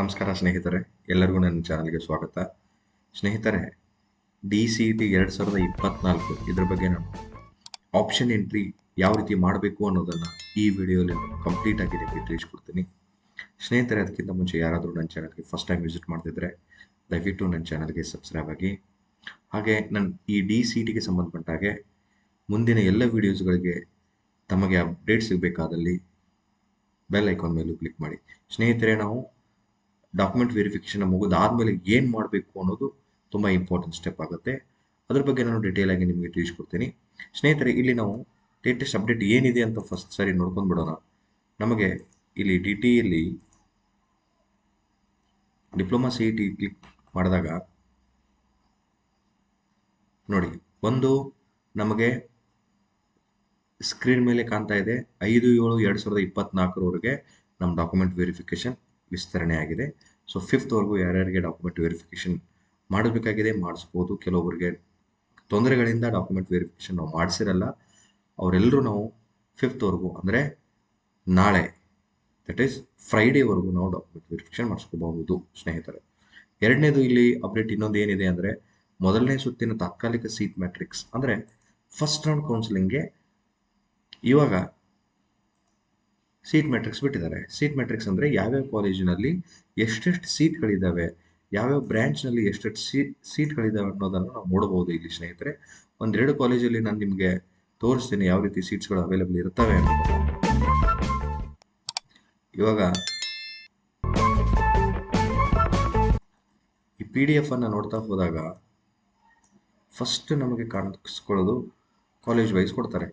ನಮಸ್ಕಾರ ಸ್ನೇಹಿತರೆ, ಎಲ್ಲರಿಗೂ ನನ್ನ ಚಾನಲ್ಗೆ ಸ್ವಾಗತ. ಸ್ನೇಹಿತರೆ ಡಿ ಸಿ ಇ ಟಿ ಎರಡು ಸಾವಿರದ ಇಪ್ಪತ್ನಾಲ್ಕು ಇದ್ರ ಬಗ್ಗೆ ನಾನು ಆಪ್ಷನ್ ಎಂಟ್ರಿ ಯಾವ ರೀತಿ ಮಾಡಬೇಕು ಅನ್ನೋದನ್ನು ಈ ವಿಡಿಯೋಲಿ ಕಂಪ್ಲೀಟ್ ಆಗಿ ನಿಮಗೆ ತಿಳಿಸ್ಕೊಡ್ತೀನಿ. ಸ್ನೇಹಿತರೆ, ಅದಕ್ಕಿಂತ ಮುಂಚೆ ಯಾರಾದರೂ ನನ್ನ ಚಾನಲ್ಗೆ ಫಸ್ಟ್ ಟೈಮ್ ವಿಸಿಟ್ ಮಾಡ್ತಿದ್ರೆ, ದಯವಿಟ್ಟು ನನ್ನ ಚಾನಲ್ಗೆ ಸಬ್ಸ್ಕ್ರೈಬ್ ಆಗಿ. ಹಾಗೆ ನನ್ನ ಈ ಡಿ ಸಿ ಟಿಗೆ ಸಂಬಂಧಪಟ್ಟ ಹಾಗೆ ಮುಂದಿನ ಎಲ್ಲ ವಿಡಿಯೋಸ್ಗಳಿಗೆ ತಮಗೆ ಅಪ್ಡೇಟ್ ಸಿಗಬೇಕಾದಲ್ಲಿ ಬೆಲ್ ಐಕಾನ್ ಮೇಲೂ ಕ್ಲಿಕ್ ಮಾಡಿ. ಸ್ನೇಹಿತರೆ, ನಾವು ಡಾಕ್ಯುಮೆಂಟ್ ವೆರಿಫಿಕೇಷನ್ ಮುಗಿದಾದ್ಮೇಲೆ ಏನು ಮಾಡಬೇಕು ಅನ್ನೋದು ತುಂಬ ಇಂಪಾರ್ಟೆಂಟ್ ಸ್ಟೆಪ್ ಆಗುತ್ತೆ. ಅದ್ರ ಬಗ್ಗೆ ನಾನು ಡೀಟೇಲ್ ಆಗಿ ನಿಮಗೆ ತಿಳಿಸ್ಕೊಡ್ತೀನಿ. ಸ್ನೇಹಿತರೆ, ಇಲ್ಲಿ ನಾವು ಲೇಟೆಸ್ಟ್ ಅಪ್ಡೇಟ್ ಏನಿದೆ ಅಂತ ಫಸ್ಟ್ ಸಾರಿ ನೋಡ್ಕೊಂಡು ಬಿಡೋಣ. ನಮಗೆ ಇಲ್ಲಿ ಡಿ ಟಿಯಲ್ಲಿ ಡಿಪ್ಲೊಮಾ ಸಿ ಟಿ ಕ್ಲಿಕ್ ಮಾಡಿದಾಗ ನೋಡಿ, ಒಂದು ನಮಗೆ ಸ್ಕ್ರೀನ್ ಮೇಲೆ ಕಾಣ್ತಾ ಇದೆ. ಐದು ಏಳು ಎರಡು ಸಾವಿರದ ಇಪ್ಪತ್ನಾಲ್ಕರವರೆಗೆ ನಮ್ಮ ಡಾಕ್ಯುಮೆಂಟ್ ವೆರಿಫಿಕೇಷನ್ ವಿಸ್ತರಣೆ ಆಗಿದೆ. ಸೊ ಫಿಫ್ತ್ವರೆಗೂ ಯಾರ್ಯಾರಿಗೆ ಡಾಕ್ಯುಮೆಂಟ್ ವೆರಿಫಿಕೇಷನ್ ಮಾಡಬೇಕಾಗಿದೆ ಮಾಡಿಸ್ಬೋದು. ಕೆಲವೊಬ್ಬರಿಗೆ ತೊಂದರೆಗಳಿಂದ ಡಾಕ್ಯುಮೆಂಟ್ ವೆರಿಫಿಕೇಷನ್ ನಾವು ಮಾಡಿಸಿರಲ್ಲ. ಅವರೆಲ್ಲರೂ ನಾವು ಫಿಫ್ತ್ವರೆಗೂ ಅಂದರೆ ನಾಳೆ ದಟ್ ಈಸ್ ಫ್ರೈಡೇವರೆಗೂ ನಾವು ಡಾಕ್ಯುಮೆಂಟ್ ವೆರಿಫಿಕೇಷನ್ ಮಾಡಿಸ್ಕೋಬಹುದು ಸ್ನೇಹಿತರೆ. ಎರಡನೇದು ಇಲ್ಲಿ ಅಪ್ಡೇಟ್ ಇನ್ನೊಂದು ಏನಿದೆ ಅಂದರೆ ಮೊದಲನೇ ಸುತ್ತಿನ ತಾತ್ಕಾಲಿಕ ಸೀಟ್ ಮ್ಯಾಟ್ರಿಕ್ಸ್ ಅಂದರೆ ಫಸ್ಟ್ ರೌಂಡ್ ಕೌನ್ಸಿಲಿಂಗ್ಗೆ ಇವಾಗ ಸೀಟ್ ಮ್ಯಾಟ್ರಿಕ್ಸ್ ಬಿಟ್ಟಿದ್ದಾರೆ. ಸೀಟ್ ಮ್ಯಾಟ್ರಿಕ್ಸ್ ಅಂದರೆ ಯಾವ್ಯಾವ ಕಾಲೇಜಿನಲ್ಲಿ ಎಷ್ಟೆಷ್ಟು ಸೀಟ್ಗಳಿದ್ದಾವೆ ಯಾವ್ಯಾವ ಬ್ರ್ಯಾಂಚ್ನಲ್ಲಿ ಎಷ್ಟೆಷ್ಟು ಸೀಟ್ ಸೀಟ್ಗಳಿದ್ದಾವೆ ಅನ್ನೋದನ್ನು ನಾವು ನೋಡಬಹುದು ಇಲ್ಲಿ ಸ್ನೇಹಿತರೆ. ಒಂದೆರಡು ಕಾಲೇಜಲ್ಲಿ ನಾನು ನಿಮಗೆ ತೋರಿಸ್ತೀನಿ ಯಾವ ರೀತಿ ಸೀಟ್ಸ್ಗಳು ಅವೈಲೇಬಲ್ ಇರ್ತವೆ ಅನ್ನೋದನ್ನು ಇವಾಗ ಈ ಪಿ ಡಿ ಎಫ್ ಅನ್ನು ನೋಡ್ತಾ ಹೋದಾಗ ಫಸ್ಟ್ ನಮಗೆ ಕಾಣಿಸ್ಕೊಳ್ಳೋದು ಕಾಲೇಜ್ ವೈಸ್ ಕೊಡ್ತಾರೆ.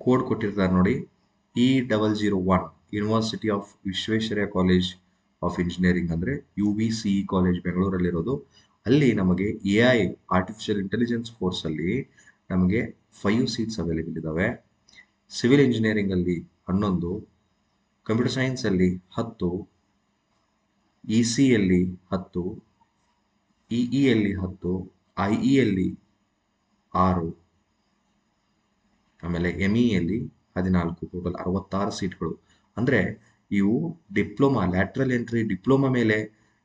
ಕೋಡ್ ಕೊಟ್ಟಿರ್ತಾರೆ ನೋಡಿ. E double zero one university of Visvesvaraya college of engineering ಅಂದರೆ U B C E college ಬೆಂಗಳೂರಲ್ಲಿರೋದು ಅಲ್ಲಿ ನಮಗೆ ಎ ಐ ಆರ್ಟಿಫಿಷಿಯಲ್ ಇಂಟೆಲಿಜೆನ್ಸ್ ಕೋರ್ಸಲ್ಲಿ ನಮಗೆ ಫೈವ್ ಸೀಟ್ಸ್ ಅವೈಲೇಬಲ್ ಇದ್ದಾವೆ ಸಿವಿಲ್ ಇಂಜಿನಿಯರಿಂಗಲ್ಲಿ ಹನ್ನೊಂದು ಕಂಪ್ಯೂಟರ್ ಸೈನ್ಸಲ್ಲಿ ಹತ್ತು ಇ ಸಿಯಲ್ಲಿ ಹತ್ತು ಇ ಇಯಲ್ಲಿ ಹತ್ತು ಐ ಇಯಲ್ಲಿ ಆರು, ಆಮೇಲೆ ಎಂ ಇಯಲ್ಲಿ ಹದಿನಾಲ್ಕು ಟೋಟಲ್ ಅರವತ್ತಾರು ಸೀಟ್ಗಳು ಅಂದರೆ ಇವು ಡಿಪ್ಲೊಮಾ ಲ್ಯಾಟ್ರಲ್ ಎಂಟ್ರಿ ಡಿಪ್ಲೊಮಾ ಮೇಲೆ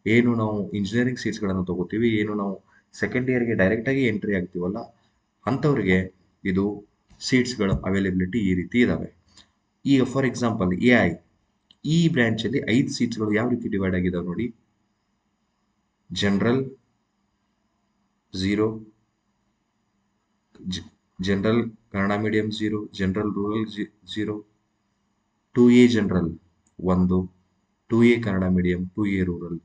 ಏನು ನಾವು ಇಂಜಿನಿಯರಿಂಗ್ ಸೀಟ್ಸ್ಗಳನ್ನು ತಗೋತೀವಿ, ಏನು ನಾವು ಸೆಕೆಂಡ್ ಇಯರ್ಗೆ ಡೈರೆಕ್ಟಾಗಿ ಎಂಟ್ರಿ ಆಗ್ತೀವಲ್ಲ, ಅಂಥವ್ರಿಗೆ ಇದು ಸೀಟ್ಸ್ಗಳ ಅವೈಲೇಬಿಲಿಟಿ ಈ ರೀತಿ ಇದ್ದಾವೆ ಈಗ ಫಾರ್ ಎಕ್ಸಾಂಪಲ್ ಎ ಐ ಈ ಬ್ರ್ಯಾಂಚಲ್ಲಿ ಐದು ಸೀಟ್ಸ್ಗಳು ಯಾವ ರೀತಿ ಡಿವೈಡ್ ಆಗಿದಾವೆ ನೋಡಿ. General zero general Kannada medium zero general rural zero two A general ಒಂದು two A Kannada medium two A rural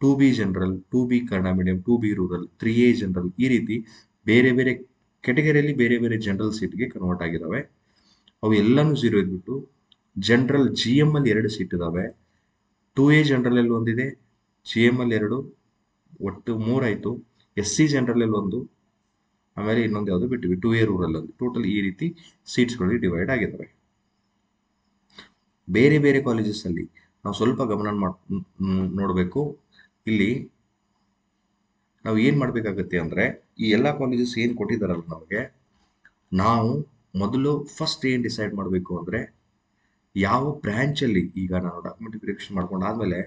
two B general two B Kannada medium two B rural three A general ಈ ರೀತಿ ಬೇರೆ ಬೇರೆ ಕೆಟಗರಿಯಲ್ಲಿ ಬೇರೆ ಬೇರೆ general ಸೀಟ್ಗೆ convert ಆಗಿದ್ದಾವೆ ಅವು ಎಲ್ಲನೂ ಝೀರೋ ಇದ್ಬಿಟ್ಟು ಜನರಲ್ ಜಿ ಎಂ ಅಲ್ಲಿ ಎರಡು ಸೀಟ್ ಇದ್ದಾವೆ ಟು ಎ ಜನರಲಲ್ಲಿ ಒಂದಿದೆ ಜಿ ಎಂ ಅಲ್ಲಿ ಎರಡು, ಒಟ್ಟು ಮೂರಾಯಿತು ಎಸ್ ಸಿ ಜನರಲಲ್ಲಿ ಒಂದು ಆಮೇಲೆ ಇನ್ನೊಂದು ಯಾವುದು ಬಿಟ್ಟಿವಿ? ಟೂ ಇಯರ್ ಒಂದು. ಟೋಟಲ್ ಈ ರೀತಿ ಸೀಟ್ಸ್ಗಳಿಗೆ ಡಿವೈಡ್ ಆಗಿದ್ದಾವೆ ಬೇರೆ ಬೇರೆ ಕಾಲೇಜಸಲ್ಲಿ ನಾವು ಸ್ವಲ್ಪ ಗಮನ ಮಾಡಿ ನೋಡಬೇಕು. ಇಲ್ಲಿ ನಾವು ಏನು ಮಾಡಬೇಕಾಗತ್ತೆ ಅಂದರೆ ಈ ಎಲ್ಲ ಕಾಲೇಜಸ್ ಏನು ಕೊಟ್ಟಿದ್ದಾರಲ್ಲ ನಮಗೆ? ನಾವು ಮೊದಲು ಫಸ್ಟ್ ಏನು ಡಿಸೈಡ್ ಮಾಡಬೇಕು ಅಂದರೆ ಯಾವ ಬ್ರ್ಯಾಂಚಲ್ಲಿ ಈಗ ನಾನು ಡಾಕ್ಯುಮೆಂಟ್ ವೆರಿಫಿಕೇಶನ್ ಮಾಡ್ಕೊಂಡಾದ್ಮೇಲೆ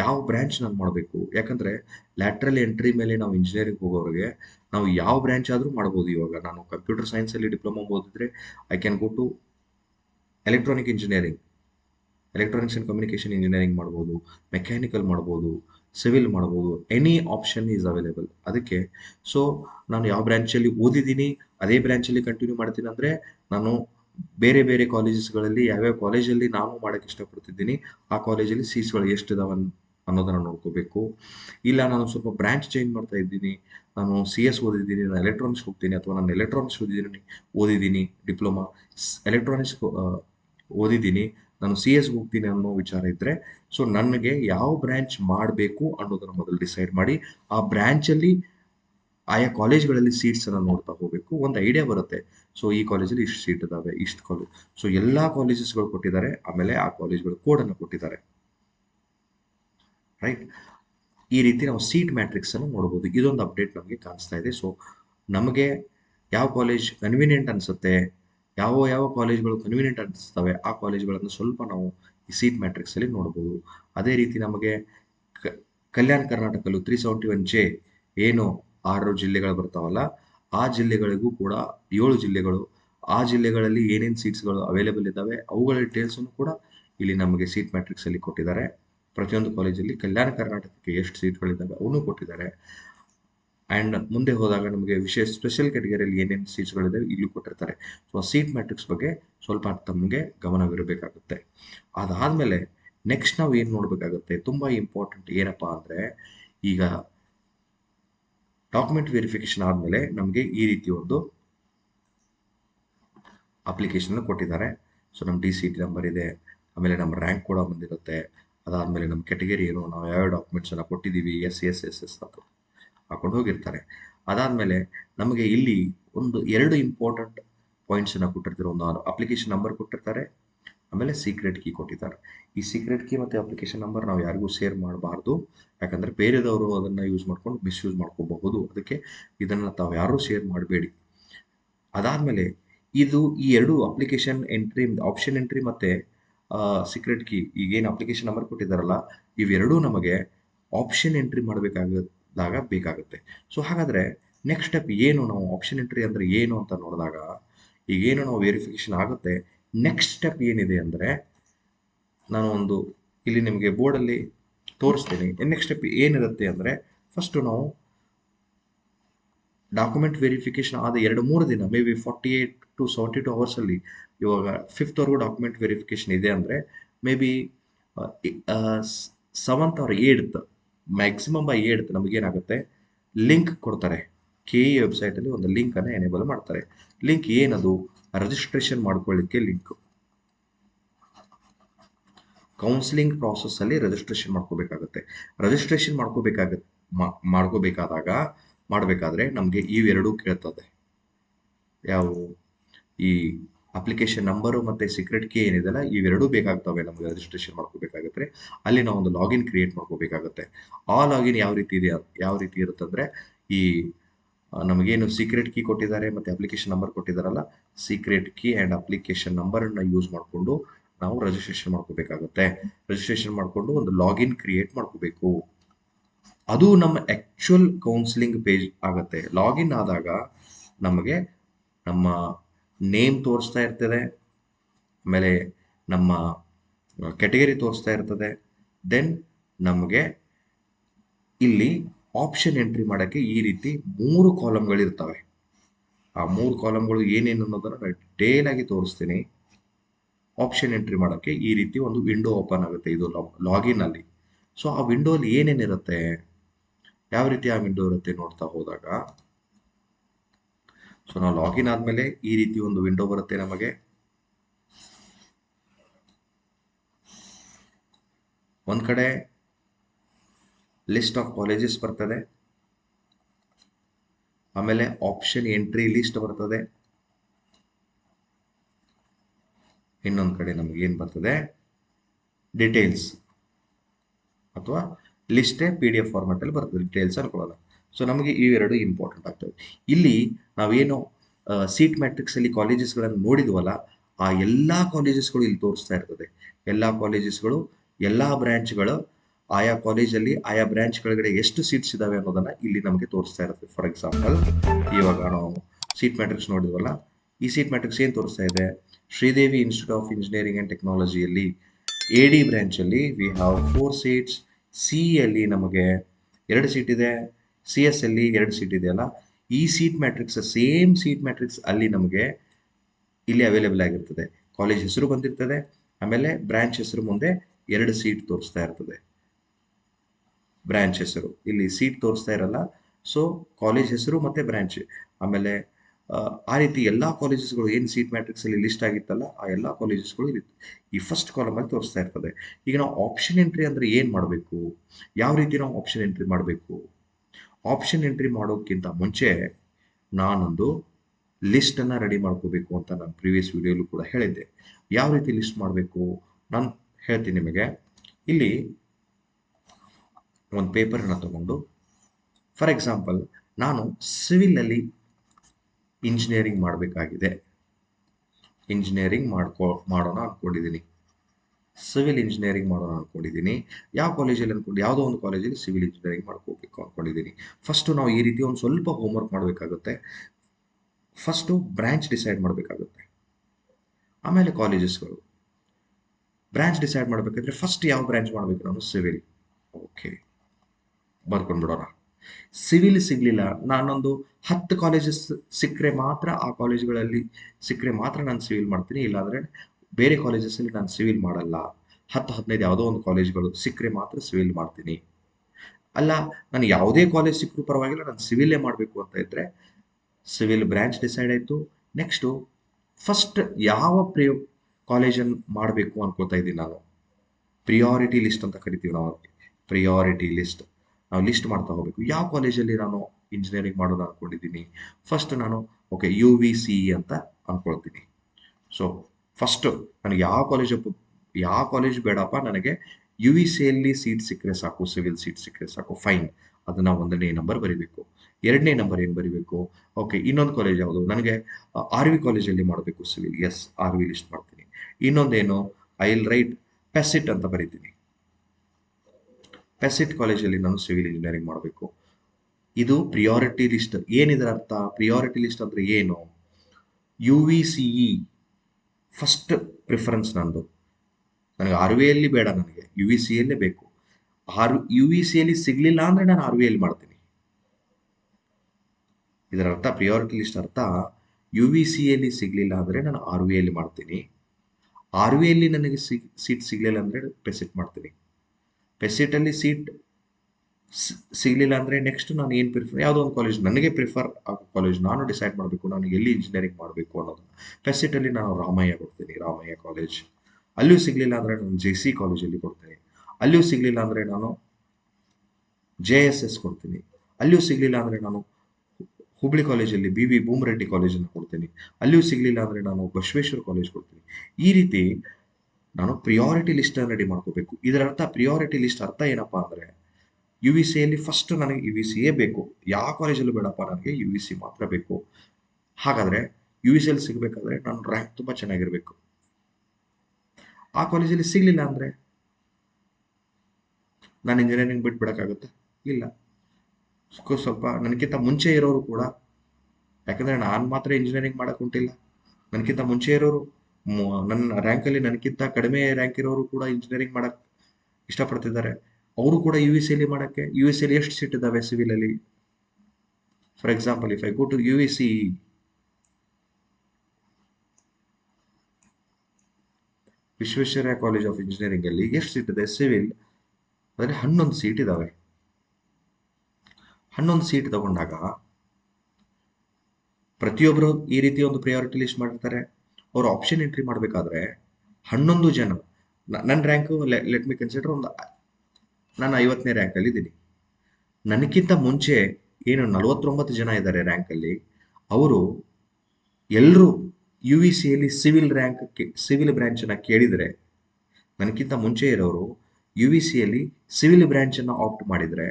ಯಾವ ಬ್ರ್ಯಾಂಚ್ ನಾನು ಮಾಡಬೇಕು? ಯಾಕಂದರೆ ಲ್ಯಾಟ್ರಲ್ ಎಂಟ್ರಿ ಮೇಲೆ ನಾವು ಇಂಜಿನಿಯರಿಂಗ್ ಹೋಗೋರಿಗೆ ನಾವು ಯಾವ ಬ್ರ್ಯಾಂಚ್ ಆದರೂ ಮಾಡ್ಬೋದು ಇವಾಗ. ನಾನು ಕಂಪ್ಯೂಟರ್ ಸೈನ್ಸಲ್ಲಿ ಡಿಪ್ಲೊಮಾ ಓದಿದ್ರೆ I can go to electronic engineering electronics and communication engineering ಮಾಡ್ಬೋದು ಮೆಕ್ಯಾನಿಕಲ್ ಮಾಡ್ಬೋದು ಸಿವಿಲ್ ಮಾಡ್ಬೋದು. ಎನಿ ಆಪ್ಷನ್ ಈಸ್ ಅವೈಲೇಬಲ್ ಅದಕ್ಕೆ ಸೊ ನಾನು ಯಾವ ಬ್ರ್ಯಾಂಚಲ್ಲಿ ಓದಿದ್ದೀನಿ, ಅದೇ ಬ್ರ್ಯಾಂಚಲ್ಲಿ ಕಂಟಿನ್ಯೂ ಮಾಡ್ತೀನಿ ಅಂದರೆ ನಾನು ಬೇರೆ ಬೇರೆ ಕಾಲೇಜಸ್ಗಳಲ್ಲಿ ಯಾವ್ಯಾವ ಕಾಲೇಜಲ್ಲಿ ನಾನು ಮಾಡೋಕ್ಕೆ ಇಷ್ಟಪಡ್ತಿದ್ದೀನಿ, ಆ ಕಾಲೇಜಲ್ಲಿ ಸೀಟ್ಸ್ಗಳು ಎಷ್ಟಿದಾವೆ ಅನ್ನೋದನ್ನು ನೋಡ್ಕೋಬೇಕು. ಇಲ್ಲ ನಾನು ಸ್ವಲ್ಪ ಬ್ರ್ಯಾಂಚ್ ಚೇಂಜ್ ಮಾಡ್ತಾ ಇದ್ದೀನಿ, ನಾನು ಸಿ ಎಸ್ ಓದಿದ್ದೀನಿ, ನಾನು ಎಲೆಕ್ಟ್ರಾನಿಕ್ಸ್ ಹೋಗ್ತೀನಿ ಅಥವಾ ನಾನು ಎಲೆಕ್ಟ್ರಾನಿಕ್ಸ್ ಓದಿದ್ದೀನಿ ಓದಿದ್ದೀನಿ ಡಿಪ್ಲೊಮಾ ಎಲೆಕ್ಟ್ರಾನಿಕ್ಸ್ ಓದಿದ್ದೀನಿ, ನಾನು ಸಿ ಎಸ್ಗೆ ಹೋಗ್ತೀನಿ ಅನ್ನೋ ವಿಚಾರ ಇದ್ದರೆ ಸೊ ನನಗೆ ಯಾವ ಬ್ರ್ಯಾಂಚ್ ಮಾಡಬೇಕು ಅನ್ನೋದನ್ನು ಮೊದಲು ಡಿಸೈಡ್ ಮಾಡಿ, ಆ ಬ್ರ್ಯಾಂಚಲ್ಲಿ ಆಯಾ ಕಾಲೇಜ್ಗಳಲ್ಲಿ ಸೀಟ್ಸನ್ನು ನೋಡ್ತಾ ಹೋಗಬೇಕು, ಒಂದು ಐಡಿಯಾ ಬರುತ್ತೆ. ಸೊ ಈ ಕಾಲೇಜಲ್ಲಿ ಇಷ್ಟು ಸೀಟ್ ಇದಾವೆ, ಇಷ್ಟು ಕಾಲೇಜ್ ಸೊ ಎಲ್ಲ ಕಾಲೇಜಸ್ಗಳು ಕೊಟ್ಟಿದ್ದಾರೆ, ಆಮೇಲೆ ಆ ಕಾಲೇಜ್ಗಳು ಕೋಡನ್ನು ಕೊಟ್ಟಿದ್ದಾರೆ. ರೈಟ್ ಈ ರೀತಿ ನಾವು ಸೀಟ್ ಮ್ಯಾಟ್ರಿಕ್ಸ್ ಅನ್ನು ನೋಡ್ಬೋದು. ಇದೊಂದು ಅಪ್ಡೇಟ್ ನಮಗೆ ಕಾಣಿಸ್ತಾ ಇದೆ. ಸೊ ನಮಗೆ ಯಾವ ಕಾಲೇಜ್ ಕನ್ವೀನಿಯೆಂಟ್ ಅನಿಸುತ್ತೆ, ಯಾವ ಯಾವ ಕಾಲೇಜ್ಗಳು ಕನ್ವೀನಿಯೆಂಟ್ ಅನಿಸ್ತವೆ ಆ ಕಾಲೇಜ್ಗಳನ್ನು ಸ್ವಲ್ಪ ನಾವು ಈ ಸೀಟ್ ಮ್ಯಾಟ್ರಿಕ್ಸಲ್ಲಿ ನೋಡ್ಬೋದು. ಅದೇ ರೀತಿ ನಮಗೆ ಕಲ್ಯಾಣ ಕರ್ನಾಟಕಲ್ಲೂ ತ್ರೀ ಸೆವೆಂಟಿ ಒನ್ ಜೆ ಏನು ಆರು ಜಿಲ್ಲೆಗಳು ಬರ್ತಾವಲ್ಲ, ಆ ಜಿಲ್ಲೆಗಳಿಗೂ ಕೂಡ ಏಳು ಜಿಲ್ಲೆಗಳು, ಆ ಜಿಲ್ಲೆಗಳಲ್ಲಿ ಏನೇನು ಸೀಟ್ಸ್ಗಳು ಅವೈಲೇಬಲ್ ಇದ್ದಾವೆ, ಅವುಗಳ ಡೀಟೇಲ್ಸನ್ನು ಕೂಡ ಇಲ್ಲಿ ನಮಗೆ ಸೀಟ್ ಮ್ಯಾಟ್ರಿಕ್ಸ್ ಅಲ್ಲಿ ಕೊಟ್ಟಿದ್ದಾರೆ. ಪ್ರತಿಯೊಂದು ಕಾಲೇಜಲ್ಲಿ ಕಲ್ಯಾಣ ಕರ್ನಾಟಕಕ್ಕೆ ಎಷ್ಟು ಸೀಟ್ಗಳಿದ್ದಾವೆ ಅವನು ಕೊಟ್ಟಿದ್ದಾರೆ. ಆ್ಯಂಡ್ ಮುಂದೆ ಹೋದಾಗ ನಮಗೆ ವಿಶೇಷ ಸ್ಪೆಷಲ್ ಕ್ಯಾಟಗರಿಯಲ್ಲಿ ಏನೇನು ಸೀಟ್ಸ್ಗಳಿದ್ದಾವೆ ಇಲ್ಲಿ ಕೊಟ್ಟಿರ್ತಾರೆ. ಸೊ ಸೀಟ್ ಮ್ಯಾಟ್ರಿಕ್ಸ್ ಬಗ್ಗೆ ಸ್ವಲ್ಪ ತಮಗೆ ಗಮನವಿರಬೇಕಾಗುತ್ತೆ. ಅದಾದಮೇಲೆ ನೆಕ್ಸ್ಟ್ ನಾವು ಏನು ನೋಡಬೇಕಾಗುತ್ತೆ, ತುಂಬ ಇಂಪಾರ್ಟೆಂಟ್ ಏನಪ್ಪ ಅಂದರೆ ಈಗ ಡಾಕ್ಯುಮೆಂಟ್ ವೆರಿಫಿಕೇಶನ್ ಆದಮೇಲೆ ನಮಗೆ ಈ ರೀತಿ ಒಂದು ಅಪ್ಲಿಕೇಶನ್ ಕೊಟ್ಟಿದ್ದಾರೆ. ಸೊ ನಮ್ಮ ಡಿ ಸಿ ಟಿ ನಂಬರ್ ಇದೆ, ಆಮೇಲೆ ನಮ್ಮ ರ್ಯಾಂಕ್ ಕೂಡ ಬಂದಿರುತ್ತೆ. ಅದಾದಮೇಲೆ ನಮ್ಮ ಕೆಟಗರಿ ಏನು, ನಾವು ಯಾವ ಡಾಕ್ಯುಮೆಂಟ್ಸನ್ನು ಕೊಟ್ಟಿದ್ದೀವಿ ಎಸ್ ಎಸ್ ಎಸ್ ಎಸ್ ಅದು ಹಾಕೊಂಡು ಹೋಗಿರ್ತಾರೆ. ಅದಾದಮೇಲೆ ನಮಗೆ ಇಲ್ಲಿ ಒಂದು ಎರಡು ಇಂಪಾರ್ಟೆಂಟ್ ಪಾಯಿಂಟ್ಸನ್ನು ಕೊಟ್ಟಿರ್ತಾರೆ. ಒಂದು ಅಪ್ಲಿಕೇಶನ್ ನಂಬರ್ ಕೊಟ್ಟಿರ್ತಾರೆ ಆಮೇಲೆ ಸೀಕ್ರೆಟ್ ಕೀ ಕೊಟ್ಟಿದ್ದಾರೆ. ಈ ಸೀಕ್ರೆಟ್ ಕೀ ಮತ್ತು ಅಪ್ಲಿಕೇಶನ್ ನಂಬರ್ ನಾವು ಯಾರಿಗೂ ಶೇರ್ ಮಾಡಬಾರ್ದು. ಯಾಕಂದರೆ ಬೇರೆದವರು ಅದನ್ನು ಯೂಸ್ ಮಾಡ್ಕೊಂಡು ಮಿಸ್ಯೂಸ್ ಮಾಡ್ಕೋಬಹುದು. ಅದಕ್ಕೆ ಇದನ್ನು ತಾವು ಯಾರೂ ಶೇರ್ ಮಾಡಬೇಡಿ. ಅದಾದಮೇಲೆ ಇದು ಈ ಎರಡು ಅಪ್ಲಿಕೇಶನ್ ಎಂಟ್ರಿ ಆಪ್ಷನ್ ಎಂಟ್ರಿ ಮತ್ತು ಸೀಕ್ರೆಟ್ ಕೀ ಈಗೇನು ಅಪ್ಲಿಕೇಶನ್ ನಂಬರ್ ಕೊಟ್ಟಿದ್ದಾರಲ್ಲ, ಇವೆರಡೂ ನಮಗೆ ಆಪ್ಷನ್ ಎಂಟ್ರಿ ಮಾಡಬೇಕಾದಾಗ ಬೇಕಾಗುತ್ತೆ. ಸೊ ಹಾಗಾದರೆ ನೆಕ್ಸ್ಟ್ ಸ್ಟೆಪ್ ಏನು ನಾವು ಆಪ್ಷನ್ ಎಂಟ್ರಿ ಅಂದರೆ ಏನು ಅಂತ ನೋಡಿದಾಗ, ಈಗೇನು ನಾವು ವೆರಿಫಿಕೇಶನ್ ಆಗುತ್ತೆ ನೆಕ್ಸ್ಟ್ ಸ್ಟೆಪ್ ಏನಿದೆ ಅಂದರೆ ನಾನು ಒಂದು ಇಲ್ಲಿ ನಿಮಗೆ ಬೋರ್ಡಲ್ಲಿ ತೋರಿಸ್ತೀನಿ. ನೆಕ್ಸ್ಟ್ ಸ್ಟೆಪ್ ಏನಿರುತ್ತೆ ಅಂದರೆ ಫಸ್ಟು ನಾವು ಡಾಕ್ಯುಮೆಂಟ್ ವೆರಿಫಿಕೇಶನ್ ಆದ ಎರಡು ಮೂರು ದಿನ maybe forty eight to seventy two ಅವರ್ಸಲ್ಲಿ ಇವಾಗ ಫಿಫ್ತ್ವರೆಗೂ ಡಾಕ್ಯುಮೆಂಟ್ ವೆರಿಫಿಕೇಶನ್ ಇದೆ ಅಂದರೆ maybe seventh or eighth maximum by eighth ನಮಗೇನಾಗುತ್ತೆ link ಕೊಡ್ತಾರೆ. ಕೆ ಇ ವೆಬ್ಸೈಟಲ್ಲಿ ಒಂದು ಲಿಂಕನ್ನು ಎನೇಬಲ್ ಮಾಡ್ತಾರೆ. ಲಿಂಕ್ ಏನದು? ರಿಜಿಸ್ಟ್ರೇಷನ್ ಮಾಡ್ಕೊಳ್ಳಿಕ್ಕೆ ಲಿಂಕ್ ಕೌನ್ಸಿಲಿಂಗ್ ಪ್ರಾಸೆಸ್ಸಲ್ಲಿ ರಿಜಿಸ್ಟ್ರೇಷನ್ ಮಾಡ್ಕೋಬೇಕಾಗುತ್ತೆ. ರಿಜಿಸ್ಟ್ರೇಷನ್ ಮಾಡ್ಕೋಬೇಕಾಗ ಮಾಡ್ಕೋಬೇಕಾದಾಗ, ಮಾಡಬೇಕಾದ್ರೆ ನಮಗೆ ಇವೆರಡೂ ಕೇಳ್ತದೆ. ಯಾವುವು ಈ ಅಪ್ಲಿಕೇಶನ್ ನಂಬರು ಮತ್ತು ಸೀಕ್ರೆಟ್ ಕೀ ಏನಿದೆಲ್ಲ, ಇವೆರಡೂ ಬೇಕಾಗ್ತವೆ ನಮಗೆ ರಿಜಿಸ್ಟ್ರೇಷನ್ ಮಾಡ್ಕೋಬೇಕಾಗುತ್ತೆ. ಅಲ್ಲಿ ನಾವು ಒಂದು ಲಾಗಿನ್ ಕ್ರಿಯೇಟ್ ಮಾಡ್ಕೋಬೇಕಾಗುತ್ತೆ. ಆ ಲಾಗಿನ್ ಯಾವ ರೀತಿ ಇದೆ ಯಾವ ರೀತಿ ಇರುತ್ತಂದರೆ, ಈ ನಮಗೇನು ಸೀಕ್ರೆಟ್ ಕೀ ಕೊಟ್ಟಿದ್ದಾರೆ, ಮತ್ತು ಅಪ್ಲಿಕೇಶನ್ ನಂಬರ್ ಕೊಟ್ಟಿದ್ದಾರಲ್ಲ ಸೀಕ್ರೆಟ್ ಕೀ ಆ್ಯಂಡ್ ಅಪ್ಲಿಕೇಶನ್ ನಂಬರನ್ನು ಯೂಸ್ ಮಾಡಿಕೊಂಡು ನಾವು ರಿಜಿಸ್ಟ್ರೇಷನ್ ಮಾಡ್ಕೋಬೇಕಾಗುತ್ತೆ. ರಿಜಿಸ್ಟ್ರೇಷನ್ ಮಾಡಿಕೊಂಡು ಒಂದು ಲಾಗಿನ್ ಕ್ರಿಯೇಟ್ ಮಾಡ್ಕೋಬೇಕು. ಅದು ನಮ್ಮ ಆ್ಯಕ್ಚುಯಲ್ ಕೌನ್ಸಿಲಿಂಗ್ ಪೇಜ್ ಆಗುತ್ತೆ. ಲಾಗಿನ್ ಆದಾಗ ನಮಗೆ ನಮ್ಮ ನೇಮ್ ತೋರಿಸ್ತಾ ಇರ್ತದೆ, ಆಮೇಲೆ ನಮ್ಮ ಕೆಟಗರಿ ತೋರಿಸ್ತಾ ಇರ್ತದೆ. ದೆನ್ ನಮಗೆ ಇಲ್ಲಿ ಆಪ್ಷನ್ ಎಂಟ್ರಿ ಮಾಡೋಕ್ಕೆ ಈ ರೀತಿ ಮೂರು ಕಾಲಮ್ಗಳಿರ್ತವೆ ಆ ಮೂರು ಕಾಲಮ್ಗಳು ಏನೇನು ಅನ್ನೋದನ್ನು ನಾನು ಡೀಟೇಲ್ ಆಗಿ ತೋರಿಸ್ತೀನಿ. ಆಪ್ಷನ್ ಎಂಟ್ರಿ ಮಾಡೋಕ್ಕೆ ಈ ರೀತಿ ಒಂದು ವಿಂಡೋ ಓಪನ್ ಆಗುತ್ತೆ ಇದು ಲಾಗಿನ್ ಅಲ್ಲಿ. ಸೊ ಆ ವಿಂಡೋಲಿ ಏನೇನಿರುತ್ತೆ ಯಾವ ರೀತಿ ಆ ವಿಂಡೋ ಇರುತ್ತೆ ನೋಡ್ತಾ ಹೋದಾಗ. ಸೊ ನಾವು ಲಾಗಿನ್ ಆದಮೇಲೆ ಈ ರೀತಿ ಒಂದು ವಿಂಡೋ ಬರುತ್ತೆ ನಮಗೆ. ಒಂದು ಕಡೆ ಲಿಸ್ಟ್ ಆಫ್ ಕಾಲೇಜಸ್ ಬರ್ತದೆ. ಆಮೇಲೆ ಆಪ್ಷನ್ ಎಂಟ್ರಿ ಲಿಸ್ಟ್ ಬರ್ತದೆ. ಇನ್ನೊಂದು ಕಡೆ ನಮಗೆ ಏನು ಬರ್ತದೆ? ಡಿಟೇಲ್ಸ್ ಅಥವಾ ಲಿಸ್ಟೇ ಪಿ ಡಿ ಎಫ್ ಫಾರ್ಮೆಟಲ್ಲಿ ಬರ್ತದೆ. ಡಿಟೇಲ್ಸ್ ಅನ್ಕೊಳ್ಳೋಣ ಸೊ ನಮಗೆ ಇವೆರಡು ಇಂಪಾರ್ಟೆಂಟ್ ಆಗ್ತವೆ. ಇಲ್ಲಿ ನಾವೇನು ಸೀಟ್ ಮ್ಯಾಟ್ರಿಕ್ಸಲ್ಲಿ ಕಾಲೇಜಸ್ಗಳನ್ನು ನೋಡಿದ್ವಲ್ಲ, ಆ ಎಲ್ಲ ಕಾಲೇಜಸ್ಗಳು ಇಲ್ಲಿ ತೋರಿಸ್ತಾ ಇರ್ತದೆ. ಎಲ್ಲ ಕಾಲೇಜಸ್ಗಳು ಎಲ್ಲ ಬ್ರ್ಯಾಂಚ್ಗಳು ಆಯಾ ಕಾಲೇಜಲ್ಲಿ ಆಯಾ ಬ್ರಾಂಚ್ ಕೆಳಗಡೆ ಎಷ್ಟು ಸೀಟ್ಸ್ ಇದಾವೆ ಅನ್ನೋದನ್ನ ಇಲ್ಲಿ ನಮಗೆ ತೋರಿಸ್ತಾ ಇರುತ್ತೆ. ಫಾರ್ ಎಕ್ಸಾಂಪಲ್ ಇವಾಗ ನಾವು ಸೀಟ್ ಮ್ಯಾಟ್ರಿಕ್ಸ್ ನೋಡಿದ್ವಲ್ಲ, ಈ ಸೀಟ್ ಮ್ಯಾಟ್ರಿಕ್ಸ್ ಏನು ತೋರಿಸ್ತಾ ಇದೆ? Sridevi institute of engineering and ಟೆಕ್ನಾಲಜಿಯಲ್ಲಿ A D ಬ್ರ್ಯಾಂಚಲ್ಲಿ we have four seats C ಅಲ್ಲಿ ನಮಗೆ ಎರಡು ಸೀಟ್ ಇದೆ. ಸಿ ಎಸ್ ಅಲ್ಲಿ ಎರಡು ಸೀಟ್ ಇದೆಯಲ್ಲ ಈ seat matrix same seat matrix ಅಲ್ಲಿ ನಮಗೆ ಇಲ್ಲಿ ಅವೈಲೇಬಲ್ ಆಗಿರ್ತದೆ. ಕಾಲೇಜ್ ಹೆಸರು ಬಂದಿರ್ತದೆ. ಆಮೇಲೆ ಬ್ರಾಂಚ್ ಹೆಸರು ಮುಂದೆ ಎರಡು ಸೀಟ್ ತೋರಿಸ್ತಾ ಇರ್ತದೆ. ಬ್ರಾಂಚ್ ಹೆಸರು. ಇಲ್ಲಿ ಸೀಟ್ ತೋರಿಸ್ತಾ ಇರಲ್ಲ. ಸೊ ಕಾಲೇಜ್ ಹೆಸರು ಮತ್ತು ಬ್ರಾಂಚ್. ಆಮೇಲೆ ಆ, ರೀತಿ ಎಲ್ಲ ಕಾಲೇಜಸ್ಗಳು ಏನು ಸೀಟ್ ಮ್ಯಾಟ್ರಿಕ್ಸಲ್ಲಿ ಲಿಸ್ಟ್ ಆಗಿತ್ತಲ್ಲ ಆ ಎಲ್ಲ ಕಾಲೇಜಸ್ಗಳು ಈ ಫಸ್ಟ್ ಕಾಲಮಲ್ಲಿ ತೋರಿಸ್ತಾ ಇರ್ತದೆ. ಈಗ ನಾವು ಆಪ್ಷನ್ ಎಂಟ್ರಿ ಅಂದರೆ ಏನು ಮಾಡಬೇಕು? ಯಾವ ರೀತಿ ನಾವು ಆಪ್ಷನ್ ಎಂಟ್ರಿ ಮಾಡಬೇಕು? ಆಪ್ಷನ್ ಎಂಟ್ರಿ ಮಾಡೋಕ್ಕಿಂತ ಮುಂಚೆ ನಾನೊಂದು ಲಿಸ್ಟನ್ನು ರೆಡಿ ಮಾಡ್ಕೋಬೇಕು ಅಂತ ನಾನು ಪ್ರೀವಿಯಸ್ ವಿಡಿಯೋಲ್ಲೂ ಕೂಡ ಹೇಳಿದ್ದೆ. ಯಾವ ರೀತಿ ಲಿಸ್ಟ್ ಮಾಡಬೇಕು? ನಾನು ಹೇಳ್ತೀನಿ ನಿಮಗೆ. ಇಲ್ಲಿ ಒಂದು ಪೇಪರನ್ನು ತಗೊಂಡು ಫಾರ್ ಎಕ್ಸಾಂಪಲ್ ನಾನು ಸಿವಿಲಲ್ಲಿ ಇಂಜಿನಿಯರಿಂಗ್ ಮಾಡಬೇಕಾಗಿದೆ. ಇಂಜಿನಿಯರಿಂಗ್ ಮಾಡ್ಕೊ, ಮಾಡೋಣ ಅಂದ್ಕೊಂಡಿದ್ದೀನಿ ಸಿವಿಲ್ ಇಂಜಿನಿಯರಿಂಗ್ ಮಾಡೋಣ ಅಂದ್ಕೊಂಡಿದ್ದೀನಿ ಯಾವ ಕಾಲೇಜಲ್ಲಿ ಅಂದ್ಕೊಂಡು ಯಾವುದೋ ಒಂದು ಕಾಲೇಜಲ್ಲಿ ಸಿವಿಲ್ ಇಂಜಿನಿಯರಿಂಗ್ ಮಾಡ್ಕೋಬೇಕು ಅನ್ಕೊಂಡಿದ್ದೀನಿ ಫಸ್ಟು ನಾವು ಈ ರೀತಿ ಒಂದು ಸ್ವಲ್ಪ ಹೋಮ್ವರ್ಕ್ ಮಾಡಬೇಕಾಗುತ್ತೆ. ಫಸ್ಟು ಬ್ರ್ಯಾಂಚ್ ಡಿಸೈಡ್ ಮಾಡಬೇಕಾಗುತ್ತೆ. ಆಮೇಲೆ ಕಾಲೇಜಸ್ಗಳು ಬ್ರ್ಯಾಂಚ್ ಡಿಸೈಡ್ ಮಾಡಬೇಕಾದ್ರೆ ಫಸ್ಟ್ ಯಾವ ಬ್ರ್ಯಾಂಚ್ ಮಾಡಬೇಕು ನಾನು? Civil okay ಬರ್ಕೊಂಡ್ಬಿಡೋಣ. ಸಿವಿಲ್ ಸಿಗಲಿಲ್ಲ. ನಾನೊಂದು ಹತ್ತು ಕಾಲೇಜಸ್ ಸಿಕ್ಕರೆ ಮಾತ್ರ ಆ ಕಾಲೇಜ್ಗಳಲ್ಲಿ ಸಿಕ್ಕರೆ ಮಾತ್ರ ನಾನು ಸಿವಿಲ್ ಮಾಡ್ತೀನಿ. ಇಲ್ಲಾಂದರೆ ಬೇರೆ ಕಾಲೇಜಸಲ್ಲಿ ನಾನು ಸಿವಿಲ್ ಮಾಡಲ್ಲ. ಹತ್ತು, ಹದಿನೈದು ಯಾವುದೋ ಒಂದು ಕಾಲೇಜ್ಗಳು ಸಿಕ್ಕರೆ ಮಾತ್ರ ಸಿವಿಲ್ ಮಾಡ್ತೀನಿ. ಅಲ್ಲ, ನಾನು ಯಾವುದೇ ಕಾಲೇಜ್ ಸಿಕ್ಕರೂ ಪರವಾಗಿಲ್ಲ, ನಾನು ಸಿವಿಲ್ಲೇ ಮಾಡಬೇಕು ಅಂತ ಇದ್ದರೆ ಸಿವಿಲ್ ಬ್ರ್ಯಾಂಚ್ ಡಿಸೈಡ್ ಆಯಿತು. ನೆಕ್ಸ್ಟು ಫಸ್ಟ್ ಯಾವ ಪ್ರಿಯೋ ಕಾಲೇಜನ್ನು ಮಾಡಬೇಕು ಅನ್ಕೋತಾ ಇದ್ದೀನಿ ನಾನು. ಪ್ರಿಯಾರಿಟಿ ಲಿಸ್ಟ್ ಅಂತ ಕರಿತೀವಿ ನಾವು ಪ್ರಿಯಾರಿಟಿ ಲಿಸ್ಟ್ ನಾವು ಲಿಸ್ಟ್ ಮಾಡ್ತಾ ಹೋಗಬೇಕು. ಯಾವ ಕಾಲೇಜಲ್ಲಿ ನಾನು ಇಂಜಿನಿಯರಿಂಗ್ ಮಾಡೋದು ಅನ್ಕೊಂಡಿದ್ದೀನಿ? ಫಸ್ಟ್ ನಾನು ಓಕೆ ಯು ವಿ ಸಿ ಅಂತ ಅನ್ಕೊಳ್ತೀನಿ. ಸೊ ಫಸ್ಟ್ ನನಗೆ ಯಾವ ಕಾಲೇಜ್ ಯಾವ ಕಾಲೇಜ್ ಬೇಡಪ್ಪ, ನನಗೆ ಯು ವಿ ಸಿಯಲ್ಲಿ ಸೀಟ್ ಸಿಕ್ಕರೆ ಸಾಕು ಸಿವಿಲ್ ಸೀಟ್ ಸಿಕ್ಕರೆ ಸಾಕು ಫೈನ್ ಅದನ್ನ ಒಂದನೇ ನಂಬರ್ ಬರಿಬೇಕು. ಎರಡನೇ ನಂಬರ್ ಏನು ಬರಿಬೇಕು? ಓಕೆ ಇನ್ನೊಂದು ಕಾಲೇಜ್ ಯಾವುದು? ನನಗೆ ಆರ್ ವಿ ಕಾಲೇಜಲ್ಲಿ ಮಾಡಬೇಕು civil S R V list ಮಾಡ್ತೀನಿ. ಇನ್ನೊಂದೇನು? ಐ ವಿಲ್ ರೈಟ್ ಪೆಸಿಟ್ ಅಂತ ಬರಿತೀನಿ. ಪೆಸಿಟ್ ಕಾಲೇಜಲ್ಲಿ ನಾನು ಸಿವಿಲ್ ಇಂಜಿನಿಯರಿಂಗ್ ಮಾಡಬೇಕು. ಇದು ಪ್ರಿಯಾರಿಟಿ ಲಿಸ್ಟ್ ಏನಿದರ ಅರ್ಥ? ಪ್ರಿಯಾರಿಟಿ ಲಿಸ್ಟ್ ಅಂದರೆ ಏನು? U V C first preference ನಂದು. ನನಗೆ ಆರ್ ವಿ ಎಲ್ಲಿ ಬೇಡ ನನಗೆ. ಯು ವಿ ಸಿಯಲ್ಲೇ ಬೇಕು. ಆರ್ ಯು ವಿ ಸಿಯಲ್ಲಿ ಸಿಗಲಿಲ್ಲ ಅಂದರೆ ನಾನು ಆರ್ ವಿ ಎಲ್ಲಿ ಮಾಡ್ತೀನಿ. ಇದರ ಅರ್ಥ? ಪ್ರಿಯಾರಿಟಿ ಲಿಸ್ಟ್ ಅರ್ಥ? ಯು ವಿ ಸಿಯಲ್ಲಿ ಸಿಗಲಿಲ್ಲ ಅಂದರೆ ನಾನು ಆರ್ ವಿ ಎಲ್ಲಿ ಮಾಡ್ತೀನಿ. ಆರ್ ವಿ ಎಲ್ಲಿ ನನಗೆ ಸಿಗ್ ಸೀಟ್ ಸಿಗಲಿಲ್ಲ ಅಂದರೆ ಪೆಸಿಟ್ ಮಾಡ್ತೀನಿ. ಪೆಸಿಟಲ್ಲಿ ಸೀಟ್ ಸಿಗಲಿಲ್ಲ ಅಂದರೆ ನೆಕ್ಸ್ಟ್ ನಾನು ಏನು ಪ್ರಿಫರ್ ಯಾವುದೋ ಒಂದು ಕಾಲೇಜ್ ನನಗೆ ಪ್ರಿಫರ್ ಆಗೋ ಕಾಲೇಜ್ ನಾನು ಡಿಸೈಡ್ ಮಾಡಬೇಕು, ನಾನು ಎಲ್ಲಿ ಇಂಜಿನಿಯರಿಂಗ್ ಮಾಡಬೇಕು ಅನ್ನೋದು ಪೆಸಿಟಲ್ಲಿ ನಾನು ರಾಮಯ್ಯ ಕೊಡ್ತೀನಿ, ರಾಮಯ್ಯ ಕಾಲೇಜ್ ಅಲ್ಲಿಯೂ ಸಿಗಲಿಲ್ಲ ಅಂದರೆ ನಾನು ಜೆ ಸಿ ಕಾಲೇಜಲ್ಲಿ ಕೊಡ್ತೀನಿ. ಅಲ್ಲಿಯೂ ಸಿಗಲಿಲ್ಲ ಅಂದರೆ ನಾನು ಜೆ ಎಸ್ ಎಸ್ ಕೊಡ್ತೀನಿ. ಅಲ್ಲಿಯೂ ಸಿಗಲಿಲ್ಲ ಅಂದರೆ ನಾನು ಹುಬ್ಳಿ ಕಾಲೇಜಲ್ಲಿ ಬಿ ವಿ ಭೂಮರೆಡ್ಡಿ ಕಾಲೇಜನ್ನು ಕೊಡ್ತೀನಿ. ಅಲ್ಲಿಯೂ ಸಿಗಲಿಲ್ಲ ಅಂದರೆ ನಾನು ಬಸವೇಶ್ವರ ಕಾಲೇಜ್ ಕೊಡ್ತೀನಿ. ಈ ರೀತಿ ನಾನು ಪ್ರಿಯಾರಿಟಿ ಲಿಸ್ಟನ್ನು ರೆಡಿ ಮಾಡ್ಕೋಬೇಕು. ಇದರ ಅರ್ಥ ಪ್ರಿಯಾರಿಟಿ ಲಿಸ್ಟ್ ಅರ್ಥ ಏನಪ್ಪ ಅಂದರೆ ಯು ವಿ ಸಿಯಲ್ಲಿ ಫಸ್ಟ್ ನನಗೆ ಯು ವಿ ಸಿಯೇ ಬೇಕು. ಯಾವ ಕಾಲೇಜಲ್ಲೂ ಬೇಡಪ್ಪ ನನಗೆ ಯು ವಿ ಸಿ ಮಾತ್ರ ಬೇಕು. ಹಾಗಾದರೆ ಯು ವಿ ಸಿಯಲ್ಲಿ ಸಿಗಬೇಕಾದ್ರೆ ನಾನು ರ್ಯಾಂಕ್ ತುಂಬ ಚೆನ್ನಾಗಿರಬೇಕು. ಆ ಕಾಲೇಜಲ್ಲಿ ಸಿಗಲಿಲ್ಲ ಅಂದರೆ ನಾನು ಇಂಜಿನಿಯರಿಂಗ್ ಬಿಟ್ಟು ಬಿಡೋಕ್ಕಾಗುತ್ತೆ ಇಲ್ಲ. ಸ್ವಲ್ಪ ನನಗಿಂತ ಮುಂಚೆ ಇರೋರು ಕೂಡ, ಯಾಕಂದ್ರೆ ನಾನು ಮಾತ್ರ ಇಂಜಿನಿಯರಿಂಗ್ ಮಾಡಕ್ಕೆ ಹೊಂಟಿಲ್ಲ. ನನಗಿಂತ ಮುಂಚೆ ಇರೋರು ನನ್ನ ರ್ಯಾಂಕಲ್ಲಿ ನನಗಿಂತ ಕಡಿಮೆ ರ್ಯಾಂಕ್ ಇರೋರು ಕೂಡ ಇಂಜಿನಿಯರಿಂಗ್ ಮಾಡಕ್ಕೆ ಇಷ್ಟಪಡ್ತಿದ್ದಾರೆ. ಅವರು ಕೂಡ ಯು ಎಸ್ ಸಿಯಲ್ಲಿ ಮಾಡೋಕ್ಕೆ ಯು ಎಸ್ ಎಲ್ಲಿ ಎಷ್ಟು ಸೀಟ್ ಇದ್ದಾವೆ ಸಿವಿಲಲ್ಲಿ for example if I go to U S C Visvesvaraya college of engineering ಅಲ್ಲಿ ಎಷ್ಟು ಸೀಟ್ ಇದೆ ಸಿವಿಲ್ ಅದರಲ್ಲಿ ಹನ್ನೊಂದು ಸೀಟ್ ಇದ್ದಾವೆ ಹನ್ನೊಂದು ಸೀಟ್ ತಗೊಂಡಾಗ ಪ್ರತಿಯೊಬ್ಬರು ಈ ರೀತಿ ಒಂದು ಪ್ರಿಯಾರಿಟಿ ಲಿಸ್ಟ್ ಮಾಡಿರ್ತಾರೆ ಅವರು ಆಪ್ಷನ್ ಎಂಟ್ರಿ ಮಾಡಬೇಕಾದ್ರೆ ಹನ್ನೊಂದು ಜನ ನನ್ನ ರ್ಯಾಂಕು ಲೆಟ್ ಮಿ ಕನ್ಸಿಡರ್ ಒಂದು ನಾನು ಐವತ್ತನೇ ರ್ಯಾಂಕಲ್ಲಿ ಇದ್ದೀನಿ. ನನಗಿಂತ ಮುಂಚೆ ಏನು ನಲವತ್ತೊಂಬತ್ತು ಜನ ಇದ್ದಾರೆ ರ್ಯಾಂಕಲ್ಲಿ ಅವರು ಎಲ್ಲರೂ ಯು ವಿ ಸಿಯಲ್ಲಿ ಸಿವಿಲ್ ರ್ಯಾಂಕ್ ಸಿವಿಲ್ ಬ್ರ್ಯಾಂಚನ್ನು ಕೇಳಿದರೆ ನನಗಿಂತ ಮುಂಚೆ ಇರೋರು ಯು ವಿ ಸಿಯಲ್ಲಿ ಸಿವಿಲ್ ಬ್ರ್ಯಾಂಚನ್ನು ಆಪ್ಟ್ ಮಾಡಿದರೆ,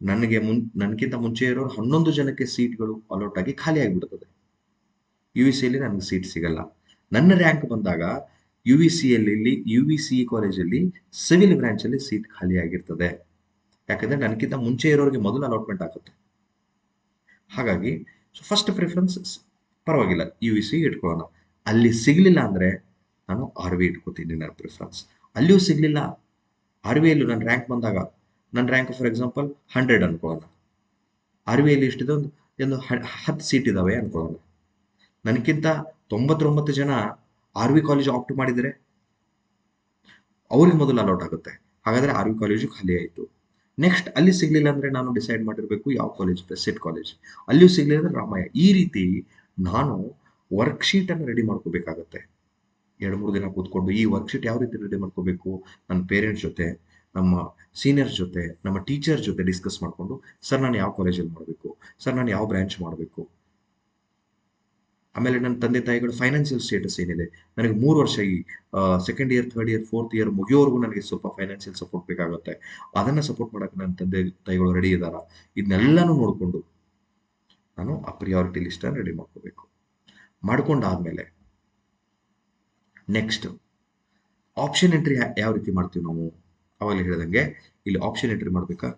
ನನಗೆ ಮುನ್ ನನಗಿಂತ ಮುಂಚೆ ಇರೋರು ಹನ್ನೊಂದು ಜನಕ್ಕೆ ಸೀಟ್ಗಳು ಅಲೋಟ್ ಆಗಿ ಖಾಲಿ ಆಗಿಬಿಡ್ತದೆ. ಯು ವಿ ಸಿಯಲ್ಲಿ ನನಗೆ ಸೀಟ್ ಸಿಗಲ್ಲ. ನನ್ನ ರ್ಯಾಂಕ್ ಬಂದಾಗ ಯು ವಿ ಸಿಯಲ್ಲಿ ಯು ವಿ ಸಿ ಕಾಲೇಜಲ್ಲಿ ಸಿವಿಲ್ ಬ್ರಾಂಚಲ್ಲಿ ಸೀಟ್ ಖಾಲಿ ಆಗಿರ್ತದೆ. ಯಾಕಂದರೆ ನನಗಿಂತ ಮುಂಚೆ ಇರೋರಿಗೆ ಮೊದಲು ಅಲಾಟ್ಮೆಂಟ್ ಆಗುತ್ತೆ. ಹಾಗಾಗಿ ಸೊ ಫಸ್ಟ್ ಪ್ರಿಫರೆನ್ಸ್ ಪರವಾಗಿಲ್ಲ. ಯು ವಿ ಸಿ ಇಟ್ಕೊಳ್ಳೋಣ. ಅಲ್ಲಿ ಸಿಗಲಿಲ್ಲ ಅಂದರೆ ನಾನು ಆರ್ ವಿ ಇಟ್ಕೋತೀನಿ ನನ್ನ ಪ್ರಿಫರೆನ್ಸ್ ಅಲ್ಲಿಯೂ ಸಿಗಲಿಲ್ಲ. ಆರ್ ವಿ ಅಲ್ಲಿ ನನ್ನ ರ್ಯಾಂಕ್ ಬಂದಾಗ, ನನ್ನ ರ್ಯಾಂಕ್ ಫಾರ್ ಎಕ್ಸಾಂಪಲ್ ಹಂಡ್ರೆಡ್ ಅನ್ಕೊಳ್ಳೋಣ. ಆರ್ ವಿಯಲ್ಲಿ ಎಷ್ಟಿದೆ? ಒಂದು ಹತ್ತು ಸೀಟ್ ಇದ್ದಾವೆ ಅನ್ಕೊಳ್ಳೋಣ. ನನಗಿಂತ ತೊಂಬತ್ತೊಂಬತ್ತು ಜನ ಆರ್ ವಿ ಕಾಲೇಜ್ ಆಪ್ಟ್ ಮಾಡಿದರೆ ಅವ್ರಿಗೆ ಮೊದಲು ಅಲೌಟ್ ಆಗುತ್ತೆ. ಹಾಗಾದರೆ ಆರ್ ವಿ ಕಾಲೇಜು ಖಾಲಿ ಆಯಿತು. ನೆಕ್ಸ್ಟ್ ಅಲ್ಲಿ ಸಿಗಲಿಲ್ಲ ಅಂದರೆ ನಾನು ಡಿಸೈಡ್ ಮಾಡಿರಬೇಕು ಯಾವ ಕಾಲೇಜ್ ಸೆಟ್ ಕಾಲೇಜ್. ಅಲ್ಲಿಯೂ ಸಿಗಲಿಲ್ಲ ಅಂದರೆ ರಾಮಯ್ಯ. ಈ ರೀತಿ ನಾನು ವರ್ಕ್ಶೀಟನ್ನು ರೆಡಿ ಮಾಡ್ಕೋಬೇಕಾಗತ್ತೆ. ಎರಡು, ಮೂರು ದಿನ ಕೂತ್ಕೊಂಡು ಈ ವರ್ಕ್ಶೀಟ್ ಯಾವ ರೀತಿ ರೆಡಿ ಮಾಡ್ಕೋಬೇಕು? ನನ್ನ ಪೇರೆಂಟ್ಸ್ ಜೊತೆ, ನಮ್ಮ ಸೀನಿಯರ್ ಜೊತೆ, ನಮ್ಮ ಟೀಚರ್ ಜೊತೆ ಡಿಸ್ಕಸ್ ಮಾಡಿಕೊಂಡು, ಸರ್, ನಾನು ಯಾವ ಕಾಲೇಜಲ್ಲಿ ಮಾಡಬೇಕು? ಸರ್, ನಾನು ಯಾವ ಬ್ರ್ಯಾಂಚ್ ಮಾಡಬೇಕು? ಆಮೇಲೆ ನನ್ನ ತಂದೆ ತಾಯಿಗಳು ಫೈನಾನ್ಷಿಯಲ್ ಸ್ಟೇಟಸ್ ಏನಿದೆ? ನನಗೆ ಮೂರು ವರ್ಷ ಈ second year third year fourth year ಮುಗಿಯೋವರೆಗೂ ನನಗೆ ಸ್ವಲ್ಪ ಫೈನಾನ್ಷಿಯಲ್ ಸಪೋರ್ಟ್ ಬೇಕಾಗುತ್ತೆ. ಅದನ್ನು ಸಪೋರ್ಟ್ ಮಾಡೋಕೆ ನನ್ನ ತಂದೆ ತಾಯಿಗಳು ರೆಡಿ ಇದ್ದಾರಾ ಇದನ್ನೆಲ್ಲನೂ ನೋಡಿಕೊಂಡು ನಾನು ಆ ಪ್ರಿಯಾರಿಟಿ ಲಿಸ್ಟನ್ನು ರೆಡಿ ಮಾಡ್ಕೋಬೇಕು. ಮಾಡ್ಕೊಂಡಾದ್ಮೇಲೆ ನೆಕ್ಸ್ಟ್ ಆಪ್ಷನ್ ಎಂಟ್ರಿ ಯಾವ ರೀತಿ ಮಾಡ್ತೀವಿ ನಾವು? ಅವಾಗಲೇ ಹೇಳ್ದಂಗೆ ಇಲ್ಲಿ ಆಪ್ಷನ್ ಎಂಟ್ರಿ ಮಾಡಬೇಕಾ?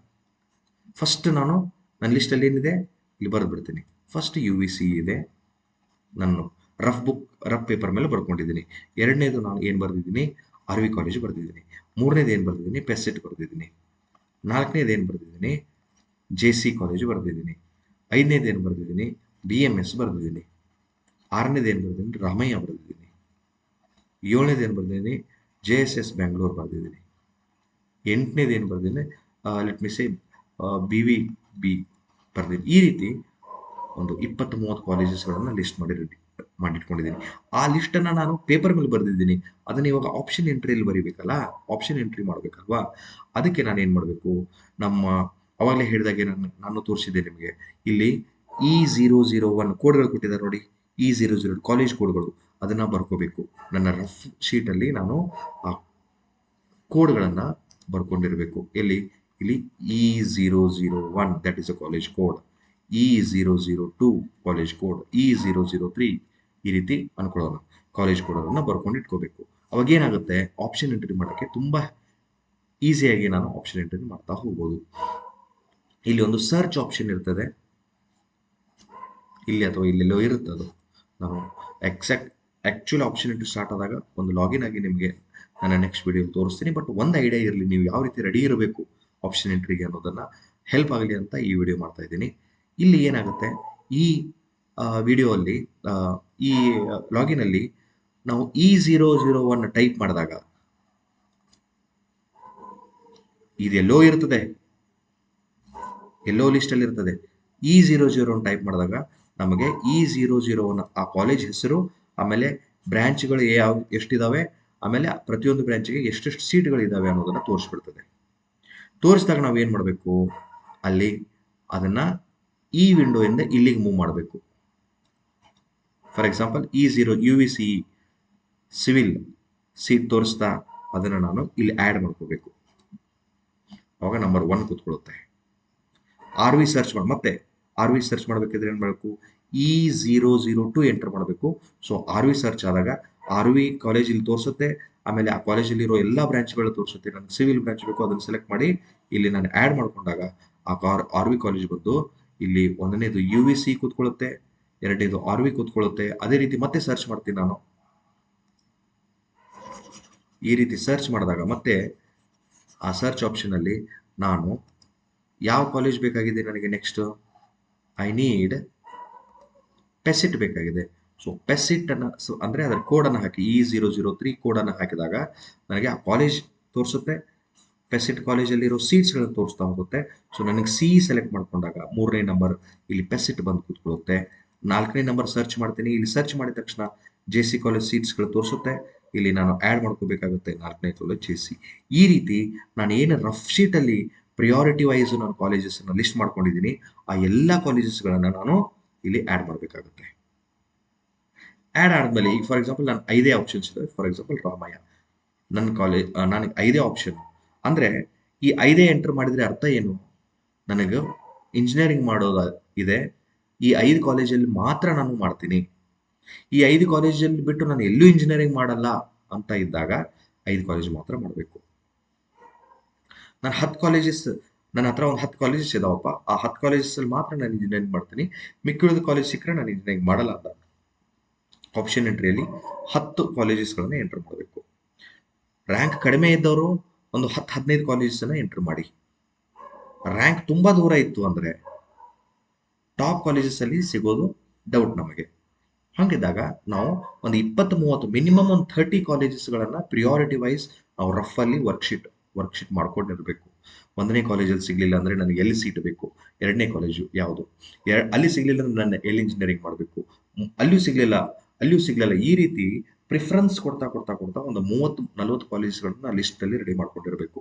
ಫಸ್ಟ್ ನಾನು ನನ್ನ ಲಿಸ್ಟಲ್ಲಿ ಏನಿದೆ? ಇಲ್ಲಿ ಬರೆದು ಬಿಡ್ತೀನಿ ಫಸ್ಟ್ ಯು ವಿ ಸಿ ಇದೆ. ನಾನು ರಫ್ ಬುಕ್ ರಫ್ ಪೇಪರ್ ಮೇಲೆ ಬರ್ಕೊಂಡಿದ್ದೀನಿ. ಎರಡನೇದು ನಾನು ಏನು ಬರೆದಿದ್ದೀನಿ? ಆರ್ ವಿ ಕಾಲೇಜ್ ಬರೆದಿದ್ದೀನಿ. ಮೂರನೇದು ಏನು ಬರೆದಿದ್ದೀನಿ? ಪೆಸೆಟ್ ಬರೆದಿದ್ದೀನಿ. ನಾಲ್ಕನೇದು ಏನು ಬರೆದಿದ್ದೀನಿ? ಜೆ ಸಿ ಕಾಲೇಜು ಬರೆದಿದ್ದೀನಿ. ಐದನೇದು ಏನು ಬರೆದಿದ್ದೀನಿ? ಬಿ ಎಂ ಎಸ್ ಬರೆದಿದ್ದೀನಿ. ಆರನೇದು ಏನು ಬರೆದಿದ್ದೀನಿ? ರಾಮಯ್ಯ ಬರೆದಿದ್ದೀನಿ. ಏಳನೇದು ಏನು ಬರೆದಿದ್ದೀನಿ? ಜೆ ಎಸ್ ಎಸ್ ಬ್ಯಾಂಗ್ಳೂರು ಬರೆದಿದ್ದೀನಿ. ಎಂಟನೇದು ಏನು ಬರೆದಿದ್ದೀನಿ? Let me say B V B ಬರೆದಿದ್ದೀನಿ. ಈ ರೀತಿ ಒಂದು ಇಪ್ಪತ್ತು ಮೂವತ್ತು ಕಾಲೇಜಸ್ಗಳನ್ನು ಲಿಸ್ಟ್ ಮಾಡಿ ಮಾಡಿಟ್ಕೊಂಡಿದ್ದೀನಿ ಆ ಲಿಸ್ಟನ್ನು ನಾನು ಪೇಪರ್ ಮೇಲೆ ಬರೆದಿದ್ದೀನಿ. ಅದನ್ನು ಇವಾಗ ಆಪ್ಷನ್ ಎಂಟ್ರಿಯಲ್ಲಿ ಬರೀಬೇಕಲ್ಲ? ಆಪ್ಷನ್ ಎಂಟ್ರಿ ಮಾಡಬೇಕಲ್ವಾ? ಅದಕ್ಕೆ ನಾನು ಏನು ಮಾಡಬೇಕು? ನಮ್ಮ ಅವಾಗಲೇ ಹೇಳಿದಾಗೆ ನಾನು ನಾನು ತೋರಿಸಿದ್ದೆ ನಿಮಗೆ. ಇಲ್ಲಿ ಇ ಝೀರೋ ಝೀರೋ ಒನ್ ಕೋಡ್ಗಳು ಕೊಟ್ಟಿದ್ದಾರೆ ನೋಡಿ. ಇ ಝೀರೋ ಝೀರೋ ಕಾಲೇಜ್ ಕೋಡ್ಗಳು ಅದನ್ನು ಬರ್ಕೋಬೇಕು. ನನ್ನ ರಫ್ ಶೀಟಲ್ಲಿ ನಾನು ಆ ಕೋಡ್ಗಳನ್ನು ಬರ್ಕೊಂಡಿರಬೇಕು. ಎಲ್ಲಿ? ಇಲ್ಲಿ E zero zero one that is a college code E zero zero two college code E zero zero three ಈ ರೀತಿ ಅನ್ಕೊಳ್ಳೋಣ. ಕಾಲೇಜ್ ಕೋಡನ್ನು ಬರ್ಕೊಂಡು ಇಟ್ಕೋಬೇಕು. ಅವಾಗ ಏನಾಗುತ್ತೆ? ಆಪ್ಷನ್ ಎಂಟ್ರಿ ಮಾಡೋಕ್ಕೆ ತುಂಬ ಈಸಿಯಾಗಿ ನಾನು ಆಪ್ಷನ್ ಎಂಟ್ರಿ ಮಾಡ್ತಾ ಹೋಗ್ಬೋದು. ಇಲ್ಲಿ ಒಂದು ಸರ್ಚ್ ಆಪ್ಷನ್ ಇರ್ತದೆ. ಇಲ್ಲಿ ಅಥವಾ ಇಲ್ಲೆಲ್ಲೋ ಇರುತ್ತೆ ಅದು. ನಾನು exact actual option entry start ಆದಾಗ ಒಂದು ಲಾಗಿನ್ ಆಗಿ ನಿಮಗೆ ನಾನು ನೆಕ್ಸ್ಟ್ ವಿಡಿಯೋ ತೋರಿಸ್ತೀನಿ. ಬಟ್ ಒಂದು ಐಡಿಯಾ ಇರಲಿ, ನೀವು ಯಾವ ರೀತಿ ರೆಡಿ ಇರಬೇಕು ಆಪ್ಷನ್ ಎಂಟ್ರಿಗೆ ಅನ್ನೋದನ್ನು ಹೆಲ್ಪ್ ಆಗಲಿ ಅಂತ ಈ ವಿಡಿಯೋ ಮಾಡ್ತಾ ಇದ್ದೀನಿ. ಇಲ್ಲಿ ಏನಾಗುತ್ತೆ? ಈ ವಿಡಿಯೋ ಅಲ್ಲಿ ಈ ಲಾಗಿನಲ್ಲಿ ನಾವು E zero zero one type ಮಾಡಿದಾಗ ಇದೆಲ್ಲೋ ಇರ್ತದೆ ಎಲ್ಲೋ ಲಿಸ್ಟಲ್ಲಿ ಇರ್ತದೆ E zero zero one type ಮಾಡಿದಾಗ ನಮಗೆ ಇ ಝೀರೋ ಝೀರೋ ಒನ್ ಆ ಕಾಲೇಜ್ ಹೆಸರು, ಆಮೇಲೆ ಬ್ರ್ಯಾಂಚ್ಗಳು ಯಾವ ಎಷ್ಟಿದಾವೆ, ಆಮೇಲೆ ಪ್ರತಿಯೊಂದು ಬ್ರ್ಯಾಂಚಿಗೆ ಎಷ್ಟೆಷ್ಟು ಸೀಟ್ಗಳಿದ್ದಾವೆ ಅನ್ನೋದನ್ನು ತೋರಿಸ್ಬಿಡ್ತದೆ. ತೋರಿಸಿದಾಗ ನಾವು ಏನು ಮಾಡಬೇಕು? ಅಲ್ಲಿ ಅದನ್ನು ಈ ಇಂದ ಇಲ್ಲಿಗೆ ಮೂವ್ ಮಾಡಬೇಕು. For example E zero U V C civil seat ತೋರಿಸ್ತಾ ಅದನ್ನು ನಾನು ಇಲ್ಲಿ ಆ್ಯಡ್ ಮಾಡ್ಕೋಬೇಕು. ಅವಾಗ ನಂಬರ್ ಒನ್ ಕೂತ್ಕೊಳ್ಳುತ್ತೆ. ಆರ್ ವಿ ಸರ್ಚ್ ಮಾಡಿ, ಮತ್ತೆ ಆರ್ ವಿ ಸರ್ಚ್ ಮಾಡಬೇಕಿದ್ರೆ ಏನು ಮಾಡಬೇಕು? E zero zero two enter ಮಾಡಬೇಕು. ಸೊ ಆರ್ ವಿ ಸರ್ಚ್ ಆದಾಗ ಆರ್ ವಿ ಕಾಲೇಜ್ ಇಲ್ಲಿ ತೋರಿಸುತ್ತೆ. ಆಮೇಲೆ ಆ ಕಾಲೇಜಲ್ಲಿರೋ ಎಲ್ಲ ಬ್ರಾಂಚ್ಗಳು ತೋರಿಸುತ್ತೆ. ನನಗೆ ಸಿವಿಲ್ ಬ್ರಾಂಚ್ ಬೇಕು, ಅದನ್ನು ಸೆಲೆಕ್ಟ್ ಮಾಡಿ ಇಲ್ಲಿ ನಾನು ಆ್ಯಡ್ ಮಾಡಿಕೊಂಡಾಗ ಆ ಕಾರ್ ಆರ್ ವಿ ಕಾಲೇಜ್ ಬಂದು ಇಲ್ಲಿ ಒಂದನೇದು ಯು ವಿ ಸಿ ಕೂತ್ಕೊಳ್ಳುತ್ತೆ, ಎರಡನೇದು ಆರ್ ವಿ ಕೂತ್ಕೊಳ್ಳುತ್ತೆ. ಅದೇ ರೀತಿ ಮತ್ತೆ ಸರ್ಚ್ ಮಾಡ್ತೀನಿ ನಾನು. ಈ ರೀತಿ ಸರ್ಚ್ ಮಾಡಿದಾಗ ಮತ್ತೆ ಆ ಸರ್ಚ್ ಆಪ್ಷನಲ್ಲಿ ನಾನು ಯಾವ ಕಾಲೇಜ್ ಬೇಕಾಗಿದೆ ನನಗೆ ನೆಕ್ಸ್ಟ್ ಐ ನೀಡ್ ಪೆಸಿಟ್ ಬೇಕಾಗಿದೆ. ಸೊ ಪೆಸಿಟ್ ಅನ್ನ ಅಂದರೆ ಅದರ ಕೋಡನ್ನು ಹಾಕಿ ಇ ಜೀರೋ ಜೀರೋ ತ್ರೀ ಕೋಡನ್ನು ಹಾಕಿದಾಗ ನನಗೆ ಆ ಕಾಲೇಜ್ ತೋರಿಸುತ್ತೆ. ಪೆಸಿಟ್ ಕಾಲೇಜಲ್ಲಿರೋ ಸೀಟ್ಸ್ಗಳನ್ನು ತೋರಿಸ್ತಾ ಹೋಗುತ್ತೆ. ಸೊ ನನಗೆ ಸಿ ಸೆಲೆಕ್ಟ್ ಮಾಡ್ಕೊಂಡಾಗ ಮೂರನೇ ನಂಬರ್ ಇಲ್ಲಿ ಪೆಸಿಟ್ ಬಂದು ಕೂತ್ಕೊಳ್ಳುತ್ತೆ. ನಾಲ್ಕನೇ ನಂಬರ್ ಸರ್ಚ್ ಮಾಡ್ತೀನಿ. ಇಲ್ಲಿ ಸರ್ಚ್ ಮಾಡಿದ ತಕ್ಷಣ ಜೆ ಸಿ ಕಾಲೇಜ್ ಸೀಟ್ಸ್ಗಳು ತೋರಿಸುತ್ತೆ. ಇಲ್ಲಿ ನಾನು ಆ್ಯಡ್ ಮಾಡ್ಕೋಬೇಕಾಗುತ್ತೆ ನಾಲ್ಕನೇ ಕಾಲೇಜ್ ಜೆ ಸಿ ಈ ರೀತಿ ನಾನು ಏನು ರಫ್ ಶೀಟಲ್ಲಿ ಪ್ರಿಯಾರಿಟಿ ವೈಸ್ ನಾನು ಕಾಲೇಜಸ್ನ ಲಿಸ್ಟ್ ಮಾಡ್ಕೊಂಡಿದ್ದೀನಿ, ಆ ಎಲ್ಲ ಕಾಲೇಜಸ್ಗಳನ್ನು ನಾನು ಇಲ್ಲಿ ಆ್ಯಡ್ ಮಾಡಬೇಕಾಗುತ್ತೆ. ಆ್ಯಡ್ ಆದಮೇಲೆ ಫಾರ್ ಎಕ್ಸಾಂಪಲ್ ನಾನು ಐದೇ ಆಪ್ಷನ್ಸ್ ಇದೆ. ಫಾರ್ ಎಕ್ಸಾಂಪಲ್ ರಾಮಯ್ಯ ನನ್ನ ಕಾಲೇಜ್ ನನಗೆ ಐದೇ ಆಪ್ಷನ್ ಅಂದರೆ ಈ ಐದೇ ಎಂಟರ್ ಮಾಡಿದರೆ ಅರ್ಥ ಏನು? ನನಗೆ ಇಂಜಿನಿಯರಿಂಗ್ ಮಾಡೋದ ಇದೆ. ಈ ಐದು ಕಾಲೇಜಲ್ಲಿ ಮಾತ್ರ ನಾನು ಮಾಡ್ತೀನಿ. ಈ ಐದು ಕಾಲೇಜಲ್ಲಿ ಬಿಟ್ಟು ನಾನು ಎಲ್ಲೂ ಇಂಜಿನಿಯರಿಂಗ್ ಮಾಡಲ್ಲ ಅಂತ ಇದ್ದಾಗ ಐದು ಕಾಲೇಜ್ ಮಾತ್ರ ಮಾಡಬೇಕು. ನಾನು ಹತ್ತು ಕಾಲೇಜಸ್ ನನ್ನ ಹತ್ರ ಒಂದು ಹತ್ತು ಕಾಲೇಜಸ್ ಇದಾವಪ್ಪ. ಆ ಹತ್ತು ಕಾಲೇಜಸಲ್ಲಿ ಮಾತ್ರ ನಾನು ಇಂಜಿನಿಯರಿಂಗ್ ಮಾಡ್ತೀನಿ. ಮಿಕ್ಕಿಳಿದ ಕಾಲೇಜ್ ಸಿಕ್ಕರೆ ನಾನು ಇಂಜಿನಿಯರಿಂಗ್ ಮಾಡಲ್ಲ ಅಂತ. ಆಪ್ಷನ್ ಎಂಟ್ರಿಯಲ್ಲಿ ಹತ್ತು ಕಾಲೇಜಸ್ಗಳನ್ನ ಎಂಟರ್ ಮಾಡಬೇಕು. ರ್ಯಾಂಕ್ ಕಡಿಮೆ ಇದ್ದವರು ಒಂದು ಹತ್ತು ಹದಿನೈದು ಕಾಲೇಜಸನ್ನು ಎಂಟ್ರ್ ಮಾಡಿ. ರ್ಯಾಂಕ್ ತುಂಬ ದೂರ ಇತ್ತು ಅಂದರೆ ಟಾಪ್ ಕಾಲೇಜಸಲ್ಲಿ ಸಿಗೋದು ಡೌಟ್ ನಮಗೆ. ಹಾಗಿದ್ದಾಗ ನಾವು ಒಂದು ಇಪ್ಪತ್ತು, ಮೂವತ್ತು ಮಿನಿಮಮ್ ಒಂದು ಥರ್ಟಿ ಕಾಲೇಜಸ್ಗಳನ್ನು ಪ್ರಿಯಾರಿಟಿ ವೈಸ್ ನಾವು ರಫಲ್ಲಿ ವರ್ಕ್ಶೀಟ್ ವರ್ಕ್ಶೀಟ್ ಮಾಡ್ಕೊಂಡಿರಬೇಕು. ಒಂದನೇ ಕಾಲೇಜಲ್ಲಿ ಸಿಗಲಿಲ್ಲ ಅಂದರೆ ನನಗೆ ಎಲ್ಲಿ ಸೀಟ್ ಬೇಕು? ಎರಡನೇ ಕಾಲೇಜು ಯಾವುದು? ಎರ ಅಲ್ಲಿ ಸಿಗಲಿಲ್ಲ ಅಂದರೆ ನನ್ನ ಎಲ್ಲಿ ಇಂಜಿನಿಯರಿಂಗ್ ಮಾಡಬೇಕು? ಅಲ್ಲಿಯೂ ಸಿಗಲಿಲ್ಲ ಅಲ್ಲಿಯೂ ಸಿಗಲಿಲ್ಲ. ಈ ರೀತಿ ಪ್ರಿಫರೆನ್ಸ್ ಕೊಡ್ತಾ ಕೊಡ್ತಾ ಕೊಡ್ತಾ ಒಂದು ಮೂವತ್ತು, ನಲ್ವತ್ತು ಕಾಲೇಜಸ್ಗಳನ್ನ ಲಿಸ್ಟಲ್ಲಿ ರೆಡಿ ಮಾಡ್ಕೊಂಡಿರಬೇಕು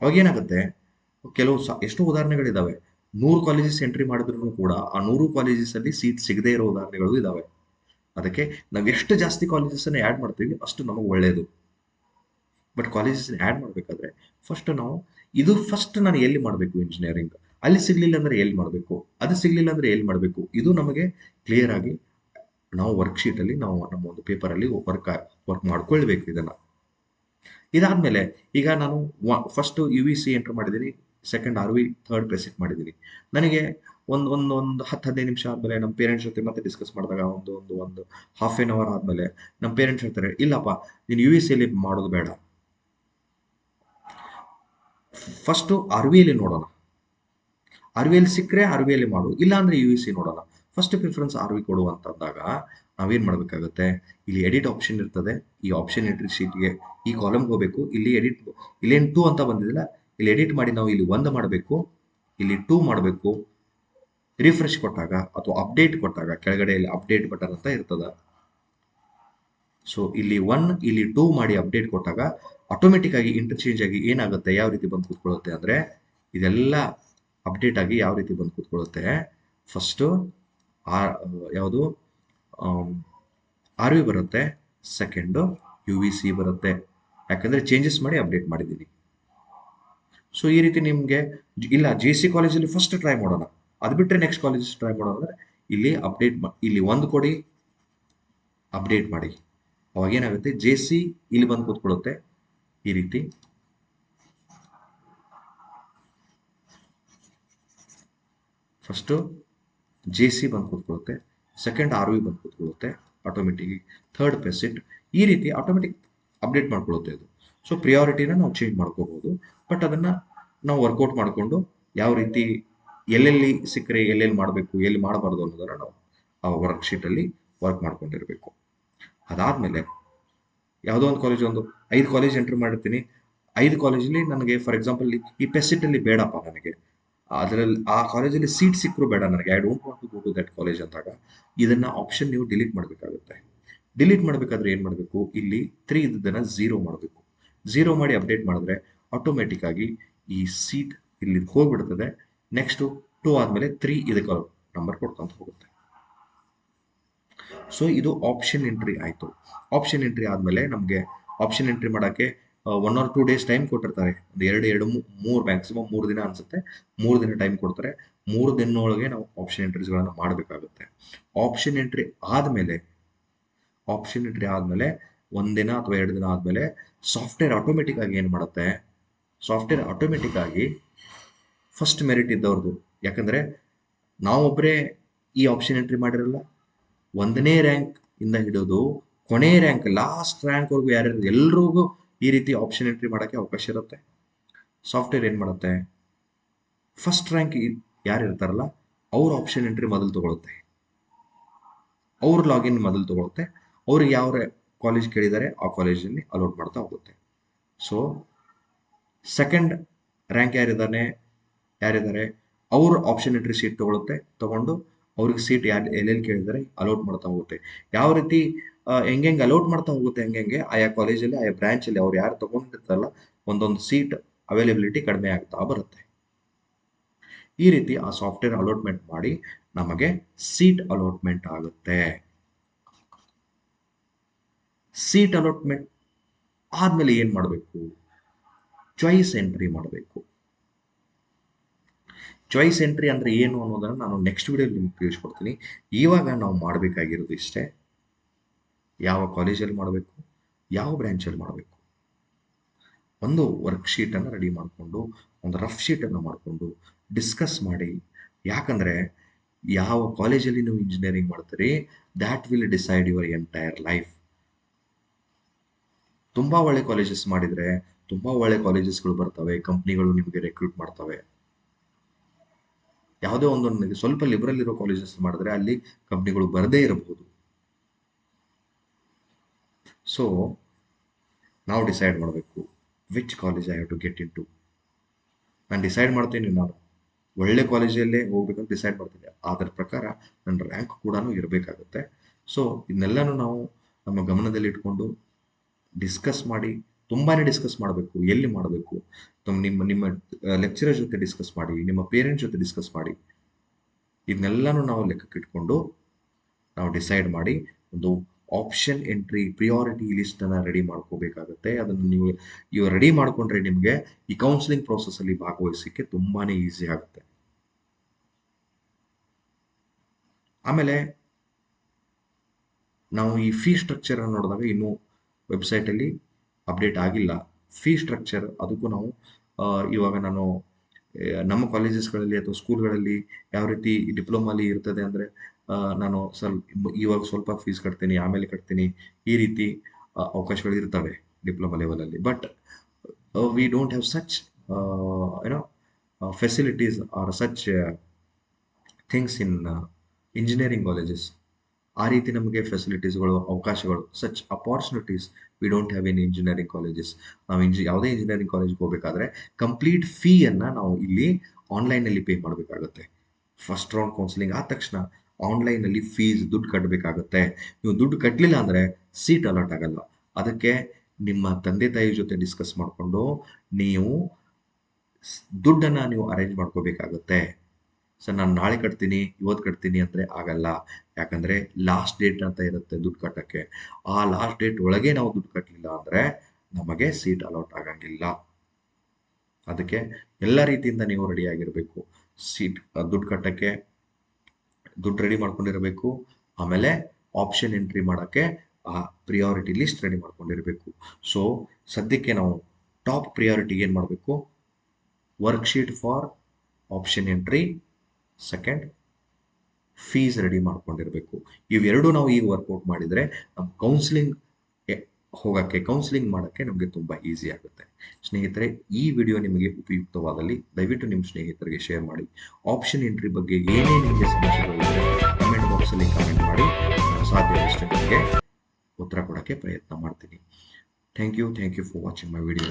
ಅವಾಗ ಏನಾಗುತ್ತೆ? ಕೆಲವು ಸ, ಎಷ್ಟೋ ಉದಾಹರಣೆಗಳಿದ್ದಾವೆ ನೂರು ಕಾಲೇಜಸ್ ಎಂಟ್ರಿ ಮಾಡಿದ್ರು ಕೂಡ ಆ ನೂರು ಕಾಲೇಜಸಲ್ಲಿ ಸೀಟ್ ಸಿಗದೇ ಇರೋ ಉದಾಹರಣೆಗಳು ಇದ್ದಾವೆ ಅದಕ್ಕೆ ನಾವು ಎಷ್ಟು ಜಾಸ್ತಿ ಕಾಲೇಜಸನ್ನು ಆ್ಯಡ್ ಮಾಡ್ತೀವಿ ಅಷ್ಟು ನಮಗೆ ಒಳ್ಳೆಯದು ಬಟ್ ಕಾಲೇಜಸ್ ಆ್ಯಡ್ ಮಾಡಬೇಕಾದ್ರೆ ಫಸ್ಟ್ ನಾವು ಇದು ಫಸ್ಟ್ ನಾನು ಎಲ್ಲಿ ಮಾಡಬೇಕು ಇಂಜಿನಿಯರಿಂಗ್ ಅಲ್ಲಿ ಸಿಗಲಿಲ್ಲ ಅಂದರೆ ಎಲ್ಲಿ ಮಾಡಬೇಕು? ಅದು ಸಿಗಲಿಲ್ಲ ಅಂದರೆ ಎಲ್ಲಿ ಮಾಡಬೇಕು? ಇದು ನಮಗೆ ಕ್ಲಿಯರ್ ಆಗಿ ನಾವು ವರ್ಕ್ಶೀಟಲ್ಲಿ ನಾವು ನಮ್ಮ ಒಂದು ಪೇಪರಲ್ಲಿ ವರ್ಕ್ ವರ್ಕ್ ಮಾಡ್ಕೊಳ್ಬೇಕು ಇದನ್ನು. ಇದಾದ್ಮೇಲೆ ಈಗ ನಾನು first U V C enter ಮಾಡಿದ್ದೀನಿ second R V third present ಮಾಡಿದ್ದೀನಿ. ನನಗೆ ಒಂದು ಒಂದು ಒಂದು ಹತ್ತು ಹದಿನೈದು ನಿಮಿಷ ಆದಮೇಲೆ ನಮ್ಮ ಪೇರೆಂಟ್ಸ್ ಜೊತೆ ಮತ್ತೆ ಡಿಸ್ಕಸ್ ಮಾಡಿದಾಗ ಒಂದು ಒಂದು ಒಂದು ಹಾಫ್ ಆನ್ ಅವರ್ ಆದಮೇಲೆ ನಮ್ಮ ಪೇರೆಂಟ್ಸ್ ಹೇಳ್ತಾರೆ, ಇಲ್ಲಪ್ಪ, ನೀನು ಯು ವಿ ಸಿಯಲ್ಲಿ ಮಾಡೋದು ಬೇಡ. ಫಸ್ಟು ಆರ್ ನೋಡೋಣ. ಆರ್ ವಿ ಅಲ್ಲಿ ಸಿಕ್ಕರೆ ಆರ್ ವಿ ಅಲ್ಲಿ ಮಾಡು ಇಲ್ಲ ಅಂದ್ರೆ ಯು ವಿ ಸಿ ನೋಡೋಣ. ಫಸ್ಟ್ ಪ್ರಿಫರೆನ್ಸ್ ಆರ್ ವಿ ಕೊಡುವಂತಂದಾಗ ನಾವೇನು ಮಾಡಬೇಕಾಗುತ್ತೆ? ಇಲ್ಲಿ ಎಡಿಟ್ ಆಪ್ಷನ್ ಇರ್ತದೆ. ಈ ಆಪ್ಷನ್ ಎಂಟ್ರಿ ಶೀಟ್ಗೆ ಈ ಕಾಲಮ್ಗೆ ಹೋಗಬೇಕು. ಇಲ್ಲಿ ಎಡಿಟ್ ಇಲ್ಲೇನು ಟೂ ಅಂತ ಬಂದಿದಿಲ್ಲ ಇಲ್ಲಿ ಎಡಿಟ್ ಮಾಡಿ ನಾವು ಇಲ್ಲಿ ಒಂದು ಮಾಡಬೇಕು. ಇಲ್ಲಿ ಟೂ ಮಾಡಬೇಕು. ರಿಫ್ರೆಶ್ ಕೊಟ್ಟಾಗ ಅಥವಾ ಅಪ್ಡೇಟ್ ಕೊಟ್ಟಾಗ ಕೆಳಗಡೆ ಇಲ್ಲಿ ಅಪ್ಡೇಟ್ ಬಟನ್ ಅಂತ ಇರ್ತದ. ಸೊ ಇಲ್ಲಿ ಒನ್ ಇಲ್ಲಿ ಟೂ ಮಾಡಿ ಅಪ್ಡೇಟ್ ಕೊಟ್ಟಾಗ ಆಟೋಮೆಟಿಕ್ ಆಗಿ ಇಂಟರ್ಚೇಂಜ್ ಆಗಿ ಏನಾಗುತ್ತೆ? ಯಾವ ರೀತಿ ಬಂದು ಕೂತ್ಕೊಳ್ಳುತ್ತೆ ಅಂದ್ರೆ ಇದೆಲ್ಲ ಅಪ್ಡೇಟ್ ಆಗಿ ಯಾವ ರೀತಿ ಬಂದು ಕೂತ್ಕೊಳ್ಳುತ್ತೆ? ಫಸ್ಟು ಯಾವುದು? ಆರ್ ವಿ ಬರುತ್ತೆ ಸೆಕೆಂಡು ಯು ವಿ ಸಿ ಬರುತ್ತೆ. ಯಾಕಂದ್ರೆ ಚೇಂಜಸ್ ಮಾಡಿ ಅಪ್ಡೇಟ್ ಮಾಡಿದ್ದೀನಿ. ಸೊ ಈ ರೀತಿ ನಿಮಗೆ ಇಲ್ಲ ಜೆ ಸಿ ಕಾಲೇಜಲ್ಲಿ ಫಸ್ಟ್ ಟ್ರೈ ಮಾಡೋಣ. ಅದು ಬಿಟ್ಟರೆ ನೆಕ್ಸ್ಟ್ ಕಾಲೇಜಸ್ ಟ್ರೈ ಮಾಡೋಣ ಅಂದ್ರೆ ಇಲ್ಲಿ ಅಪ್ಡೇಟ್ ಇಲ್ಲಿ ಒಂದು ಕೊಡಿ ಅಪ್ಡೇಟ್ ಮಾಡಿ. ಅವಾಗ ಏನಾಗುತ್ತೆ? ಜೆ ಸಿ ಇಲ್ಲಿ ಬಂದು ಕೂತ್ಕೊಳ್ಳುತ್ತೆ. ಈ ರೀತಿ. ಫಸ್ಟು ಜೆ ಸಿ ಬಂದು ಕೂತ್ಕೊಳ್ಳುತ್ತೆ ಸೆಕೆಂಡ್ ಆರ್ ವಿ ಬಂದು ಕೂತ್ಕೊಳ್ಳುತ್ತೆ ಆಟೋಮೆಟಿಕ್ ಥರ್ಡ್ ಪೆಸಿಟ್ ಈ ರೀತಿ ಆಟೋಮೆಟಿಕ್ ಅಪ್ಡೇಟ್ ಮಾಡ್ಕೊಳ್ಳುತ್ತೆ ಅದು. ಸೊ ಪ್ರಿಯಾರಿಟಿನ ನಾವು ಚೇಂಜ್ ಮಾಡ್ಕೋಬಹುದು ಬಟ್ ಅದನ್ನ ನಾವು ವರ್ಕೌಟ್ ಮಾಡಿಕೊಂಡು ಯಾವ ರೀತಿ ಎಲ್ಲೆಲ್ಲಿ ಸಿಕ್ಕರೆ ಎಲ್ಲೆಲ್ಲಿ ಮಾಡಬೇಕು, ಎಲ್ಲಿ ಮಾಡಬಾರ್ದು ಅನ್ನೋದನ್ನ ನಾವು ಆ ವರ್ಕ್ ಮಾಡ್ಕೊಂಡಿರಬೇಕು ವರ್ಕ್ ಮಾಡ್ಕೊಂಡಿರ್ಬೇಕು. ಅದಾದ್ಮೇಲೆ ಯಾವುದೋ ಒಂದು ಕಾಲೇಜ್ ಒಂದು ಐದು ಕಾಲೇಜ್ ಎಂಟ್ರ್ ಮಾಡಿರ್ತೀನಿ. ಐದು ಕಾಲೇಜಲ್ಲಿ ನನಗೆ ಫಾರ್ ಎಕ್ಸಾಂಪಲ್ ಈ ಪೆಸಿಟಲ್ಲಿ ಬೇಡಪ್ಪ ನನಗೆ. ಅದರಲ್ಲಿ ಆ ಕಾಲೇಜಲ್ಲಿ ಸೀಟ್ ಸಿಕ್ಕರು ಬೇಡ ನನಗೆ. I don't want to go to that college ಅಂದಾಗ ಇದನ್ನ ಆಪ್ಷನ್ ನೀವು ಡಿಲೀಟ್ ಮಾಡಬೇಕಾಗುತ್ತೆ. ಡಿಲೀಟ್ ಮಾಡಬೇಕಾದ್ರೆ ಏನು ಮಾಡಬೇಕು? ಇಲ್ಲಿ ತ್ರೀ ಇದ್ದದನ್ನ ಝೀರೋ ಮಾಡಬೇಕು. ಝೀರೋ ಮಾಡಿ ಅಪ್ಡೇಟ್ ಮಾಡಿದ್ರೆ ಆಟೋಮೆಟಿಕ್ ಆಗಿ ಈ ಸೀಟ್ ಇಲ್ಲಿ ಹೋಗ್ಬಿಡ್ತದೆ. ನೆಕ್ಸ್ಟ್ ಟೂ ಆದಮೇಲೆ ತ್ರೀ ಇದಕ್ಕೆ ನಂಬರ್ ಕೊಡ್ಕೊಂತ ಹೋಗುತ್ತೆ. ಸೊ ಇದು ಆಪ್ಷನ್ ಎಂಟ್ರಿ ಆಯಿತು. ಆಪ್ಷನ್ ಎಂಟ್ರಿ ಆದಮೇಲೆ ನಮಗೆ ಆಪ್ಷನ್ ಎಂಟ್ರಿ ಮಾಡೋಕ್ಕೆ one or two days time ಕೊಟ್ಟಿರ್ತಾರೆ. ಒಂದು ಎರಡು ಎರಡು ಮೂರು ಮ್ಯಾಕ್ಸಿಮಮ್ ಮೂರು ದಿನ ಅನ್ಸುತ್ತೆ. ಮೂರು ದಿನ ಟೈಮ್ ಕೊಡ್ತಾರೆ. ಮೂರು ದಿನದೊಳಗೆ ನಾವು ಆಪ್ಷನ್ ಎಂಟ್ರೀಸ್ಗಳನ್ನು ಮಾಡಬೇಕಾಗುತ್ತೆ. ಆಪ್ಷನ್ ಎಂಟ್ರಿ ಆದಮೇಲೆ ಆಪ್ಷನ್ ಎಂಟ್ರಿ ಆದಮೇಲೆ ಒಂದಿನ ಅಥವಾ ಎರಡು ದಿನ ಆದಮೇಲೆ ಸಾಫ್ಟ್ವೇರ್ ಆಟೋಮೆಟಿಕ್ ಆಗಿ ಏನು ಮಾಡುತ್ತೆ? ಸಾಫ್ಟ್ವೇರ್ ಆಟೋಮೆಟಿಕ್ ಆಗಿ ಫಸ್ಟ್ ಮೆರಿಟ್ ಇದ್ದವ್ರದ್ದು ಯಾಕಂದ್ರೆ ನಾವೊಬ್ಬರೇ ಈ ಆಪ್ಷನ್ ಎಂಟ್ರಿ ಮಾಡಿರಲ್ಲ. ಒಂದನೇ ರ್ಯಾಂಕ್ ಇಂದ ಹಿಡಿದು ಕೊನೆ ರ್ಯಾಂಕ್ ಲಾಸ್ಟ್ ರ್ಯಾಂಕ್ವರೆಗೂ ಯಾರ್ಯಾರು ಎಲ್ರಿಗೂ ಈ ರೀತಿ ಆಪ್ಷನ್ ಎಂಟ್ರಿ ಮಾಡೋಕ್ಕೆ ಅವಕಾಶ ಇರುತ್ತೆ. ಸಾಫ್ಟ್ವೇರ್ ಏನು ಮಾಡುತ್ತೆ? ಫಸ್ಟ್ ರ್ಯಾಂಕ್ ಯಾರು ಇರ್ತಾರಲ್ಲ, ಅವ್ರ ಆಪ್ಷನ್ ಎಂಟ್ರಿ ಮೊದಲು ತಗೊಳುತ್ತೆ. ಅವ್ರ ಲಾಗಿನ್ ಮೊದಲು ತಗೊಳುತ್ತೆ. ಅವ್ರಿಗೆ ಯಾವ ಕಾಲೇಜ್ ಕೇಳಿದ್ದಾರೆ ಆ ಕಾಲೇಜಲ್ಲಿ ಅಲೋಟ್ ಮಾಡ್ತಾ ಹೋಗುತ್ತೆ. ಸೊ ಸೆಕೆಂಡ್ ರ್ಯಾಂಕ್ ಯಾರಿದ್ದಾನೆ ಯಾರಿದ್ದಾರೆ ಅವ್ರ ಆಪ್ಷನ್ ಎಂಟ್ರಿ ಸೀಟ್ ತಗೊಳುತ್ತೆ, ತಗೊಂಡು ಅವ್ರಿಗೆ ಸೀಟ್ ಯಾರು ಎಲ್ಲೆಲ್ಲಿ ಕೇಳಿದ್ದಾರೆ ಅಲೋಟ್ ಮಾಡ್ತಾ ಹೋಗುತ್ತೆ. ಯಾವ ರೀತಿ ಹೆಂಗೆ ಅಲೌಟ್ ಮಾಡ್ತಾ ಹೋಗುತ್ತೆ, ಹೆಂಗೆ ಹೆಂಗೆ ಆಯಾ ಕಾಲೇಜಲ್ಲಿ ಆಯಾ ಬ್ರಾಂಚಲ್ಲಿ ಅವ್ರು ಯಾರು ತಗೊಂಡಿರ್ತಾರಲ್ಲ, ಒಂದೊಂದು ಸೀಟ್ ಅವೈಲೇಬಿಲಿಟಿ ಕಡಿಮೆ ಆಗ್ತಾ ಬರುತ್ತೆ. ಈ ರೀತಿ ಆ ಸಾಫ್ಟ್ವೇರ್ ಅಲೋಟ್ಮೆಂಟ್ ಮಾಡಿ ನಮಗೆ ಸೀಟ್ ಅಲೋಟ್ಮೆಂಟ್ ಆಗುತ್ತೆ. ಸೀಟ್ ಅಲೋಟ್ಮೆಂಟ್ ಆದ್ಮೇಲೆ ಏನ್ ಮಾಡಬೇಕು? ಚಾಯ್ಸ್ ಎಂಟ್ರಿ ಮಾಡಬೇಕು. ಚಾಯ್ಸ್ ಎಂಟ್ರಿ ಅಂದ್ರೆ ಏನು ಅನ್ನೋದನ್ನ ನಾನು ನೆಕ್ಸ್ಟ್ ವಿಡಿಯೋಲಿ ನಿಮ್ಗೆ ತಿಳಿಸ್ಕೊಡ್ತೀನಿ. ಇವಾಗ ನಾವು ಮಾಡಬೇಕಾಗಿರೋದು ಇಷ್ಟೇ ಯಾವ ಕಾಲೇಜಲ್ಲಿ ಮಾಡಬೇಕು, ಯಾವ ಬ್ರಾಂಚಲ್ಲಿ ಮಾಡಬೇಕು. ಒಂದು ವರ್ಕ್ ಶೀಟನ್ನು ರೆಡಿ ಮಾಡಿಕೊಂಡು, ಒಂದು ರಫ್ ಶೀಟನ್ನು ಮಾಡಿಕೊಂಡು ಡಿಸ್ಕಸ್ ಮಾಡಿ, ಯಾಕಂದರೆ ಯಾವ ಕಾಲೇಜಲ್ಲಿ ನೀವು ಇಂಜಿನಿಯರಿಂಗ್ ಮಾಡ್ತೀರಿ that will decide your entire life ತುಂಬ ಒಳ್ಳೆ ಕಾಲೇಜಸ್ ಮಾಡಿದರೆ, ತುಂಬ ಒಳ್ಳೆ ಕಾಲೇಜಸ್ಗಳು ಬರ್ತವೆ ಕಂಪ್ನಿಗಳು ನಿಮಗೆ ರೆಕ್ರೂಟ್ ಮಾಡ್ತವೆ. ಯಾವುದೋ ಒಂದು ಸ್ವಲ್ಪ ಲಿಬರಲ್ ಇರೋ ಕಾಲೇಜಸ್ ಮಾಡಿದ್ರೆ ಅಲ್ಲಿ ಕಂಪ್ನಿಗಳು ಬರದೇ ಇರಬಹುದು. ಸೊ ನಾವು ಡಿಸೈಡ್ ಮಾಡಬೇಕು which college I have to get in to ನಾನು ಡಿಸೈಡ್ ಮಾಡ್ತೀನಿ ನಾನು. ಒಳ್ಳೆ ಕಾಲೇಜಲ್ಲೇ ಹೋಗ್ಬೇಕಂತ ಡಿಸೈಡ್ ಮಾಡ್ತೀನಿ. ಅದರ ಪ್ರಕಾರ ನನ್ನ ರ್ಯಾಂಕ್ ಕೂಡ ಇರಬೇಕಾಗುತ್ತೆ. ಸೊ ಇದನ್ನೆಲ್ಲನೂ ನಾವು ನಮ್ಮ ಗಮನದಲ್ಲಿ ಇಟ್ಕೊಂಡು ಡಿಸ್ಕಸ್ ಮಾಡಿ ತುಂಬಾ ಡಿಸ್ಕಸ್ ಮಾಡಬೇಕು. ಎಲ್ಲಿ ಮಾಡಬೇಕು? ನಿಮ್ಮ ನಿಮ್ಮ ಲೆಕ್ಚರರ್ ಜೊತೆ ಡಿಸ್ಕಸ್ ಮಾಡಿ, ನಿಮ್ಮ ಪೇರೆಂಟ್ಸ್ ಜೊತೆ ಡಿಸ್ಕಸ್ ಮಾಡಿ. ಇದನ್ನೆಲ್ಲನೂ ನಾವು ಲೆಕ್ಕಕ್ಕೆ ಇಟ್ಕೊಂಡು ನಾವು ಡಿಸೈಡ್ ಮಾಡಿ ಒಂದು ಆಪ್ಷನ್ ಎಂಟ್ರಿ ಪ್ರಿಯಾರಿಟಿ ಲಿಸ್ಟ್ ಅನ್ನ ರೆಡಿ ಮಾಡ್ಕೋಬೇಕಾಗುತ್ತೆ. ಅದನ್ನು ನೀವು ಇವು ರೆಡಿ ಮಾಡ್ಕೊಂಡ್ರೆ ನಿಮಗೆ ಈ ಕೌನ್ಸಿಲಿಂಗ್ ಪ್ರೋಸೆಸ್ ಅಲ್ಲಿ ಭಾಗವಹಿಸಲಿಕ್ಕೆ ತುಂಬಾನೇ ಈಸಿ ಆಗುತ್ತೆ. ಆಮೇಲೆ, ನಾವು ಈ ಫೀ ಸ್ಟ್ರಕ್ಚರ್ ನೋಡಿದಾಗ ಇನ್ನು ವೆಬ್ಸೈಟ್ ಅಲ್ಲಿ ಅಪ್ಡೇಟ್ ಆಗಿಲ್ಲ. ಫೀ ಸ್ಟ್ರಕ್ಚರ್ ಅದಕ್ಕೂ ನಾವು ಇವಾಗ ನಾನು ನಮ್ಮ ಕಾಲೇಜಸ್ಗಳಲ್ಲಿ ಅಥವಾ ಸ್ಕೂಲ್ಗಳಲ್ಲಿ ಯಾವ ರೀತಿ ಡಿಪ್ಲೊಮಾಲಿ ಇರ್ತದೆ ಅಂದರೆ ನಾನು ಸ್ವಲ್ಪ ಇವಾಗ ಸ್ವಲ್ಪ ಫೀಸ್ ಕಟ್ತೀನಿ, ಆಮೇಲೆ ಕಟ್ತೀನಿ. ಈ ರೀತಿ ಅವಕಾಶಗಳು ಇರ್ತವೆ ಡಿಪ್ಲೊಮಾ ಲೆವೆಲಲ್ಲಿ but we don't have such ಏನೋ facilities or such things in engineering colleges ಆ ರೀತಿ ನಮಗೆ ಫೆಸಿಲಿಟೀಸ್ಗಳು ಅವಕಾಶಗಳು such opportunities we don't have in engineering colleges ನಾವು ಇಂಜಿ, ಯಾವುದೇ ಇಂಜಿನಿಯರಿಂಗ್ ಕಾಲೇಜ್ಗೆ ಹೋಗಬೇಕಾದ್ರೆ ಕಂಪ್ಲೀಟ್ ಫೀಯನ್ನು ನಾವು ಇಲ್ಲಿ ಆನ್ಲೈನಲ್ಲಿ ಪೇ ಮಾಡಬೇಕಾಗುತ್ತೆ. ಫಸ್ಟ್ ರೌಂಡ್ ಕೌನ್ಸಿಲಿಂಗ್ ಆದ ತಕ್ಷಣ ಆನ್ಲೈನಲ್ಲಿ ಫೀಸ್ ದುಡ್ಡು ಕಟ್ಟಬೇಕಾಗುತ್ತೆ ನೀವು ದುಡ್ಡು ಕಟ್ಟಲಿಲ್ಲ ಅಂದರೆ ಸೀಟ್ ಅಲಾಟ್ ಆಗಲ್ಲ. ಅದಕ್ಕೆ ನಿಮ್ಮ ತಂದೆ ತಾಯಿ ಜೊತೆ ಡಿಸ್ಕಸ್ ಮಾಡಿಕೊಂಡು ನೀವು ದುಡ್ಡನ್ನು ನೀವು ಅರೇಂಜ್ ಮಾಡ್ಕೋಬೇಕಾಗುತ್ತೆ. ಸರ್ ನಾನು ನಾಳೆ ಕಟ್ತೀನಿ ಇವತ್ತು ಕಟ್ತೀನಿ ಅಂದರೆ ಆಗಲ್ಲ. ಯಾಕಂದರೆ ಲಾಸ್ಟ್ ಡೇಟ್ ಅಂತ ಇರುತ್ತೆ ದುಡ್ಡು ಕಟ್ಟೋಕ್ಕೆ. ಆ ಲಾಸ್ಟ್ ಡೇಟ್ ಒಳಗೆ ನಾವು ದುಡ್ಡು ಕಟ್ಟಲಿಲ್ಲ ಅಂದರೆ ನಮಗೆ ಸೀಟ್ ಅಲಾಟ್ ಆಗಂಗಿಲ್ಲ. ಅದಕ್ಕೆ ಎಲ್ಲ ರೀತಿಯಿಂದ ನೀವು ರೆಡಿ ಆಗಿರಬೇಕು. ಸೀಟ್ ದುಡ್ಡು ಕಟ್ಟೋಕ್ಕೆ ದುಡ್ಡು ರೆಡಿ ಮಾಡ್ಕೊಂಡಿರಬೇಕು. ಆಮೇಲೆ ಆಪ್ಷನ್ ಎಂಟ್ರಿ ಮಾಡೋಕ್ಕೆ ಆ ಪ್ರಿಯಾರಿಟಿ ಲಿಸ್ಟ್ ರೆಡಿ ಮಾಡ್ಕೊಂಡಿರಬೇಕು. ಸೊ ಸದ್ಯಕ್ಕೆ ನಾವು ಟಾಪ್ ಪ್ರಿಯಾರಿಟಿ ಏನು ಮಾಡಬೇಕು? Worksheet for option entry second fees ready ಮಾಡ್ಕೊಂಡಿರಬೇಕು. ಇವೆರಡು ನಾವು ಈಗ ವರ್ಕೌಟ್ ಮಾಡಿದರೆ ನಮ್ಮ ಕೌನ್ಸಿಲಿಂಗ್ ಹೋಗೋಕ್ಕೆ ಕೌನ್ಸಿಲಿಂಗ್ ಮಾಡೋಕ್ಕೆ ನಮಗೆ ತುಂಬ ಈಸಿ ಆಗುತ್ತೆ. ಸ್ನೇಹಿತರೆ, ಈ ವಿಡಿಯೋ ನಿಮಗೆ ಉಪಯುಕ್ತವಾದಲ್ಲಿ ದಯವಿಟ್ಟು ನಿಮ್ಮ ಸ್ನೇಹಿತರಿಗೆ ಶೇರ್ ಮಾಡಿ. ಆಪ್ಷನ್ ಎಂಟ್ರಿ ಬಗ್ಗೆ ಏನೇ ನಿಮಗೆ ಸಮಸ್ಯೆಗಳಿದೆ ಕಮೆಂಟ್ ಬಾಕ್ಸಲ್ಲಿ ಕಮೆಂಟ್ ಮಾಡಿ. ನಾನು ಸಾಧ್ಯವಾದಷ್ಟು ನಿಮಗೆ ಉತ್ತರ ಕೊಡೋಕ್ಕೆ ಪ್ರಯತ್ನ ಮಾಡ್ತೀನಿ. Thank you thank you for watching my video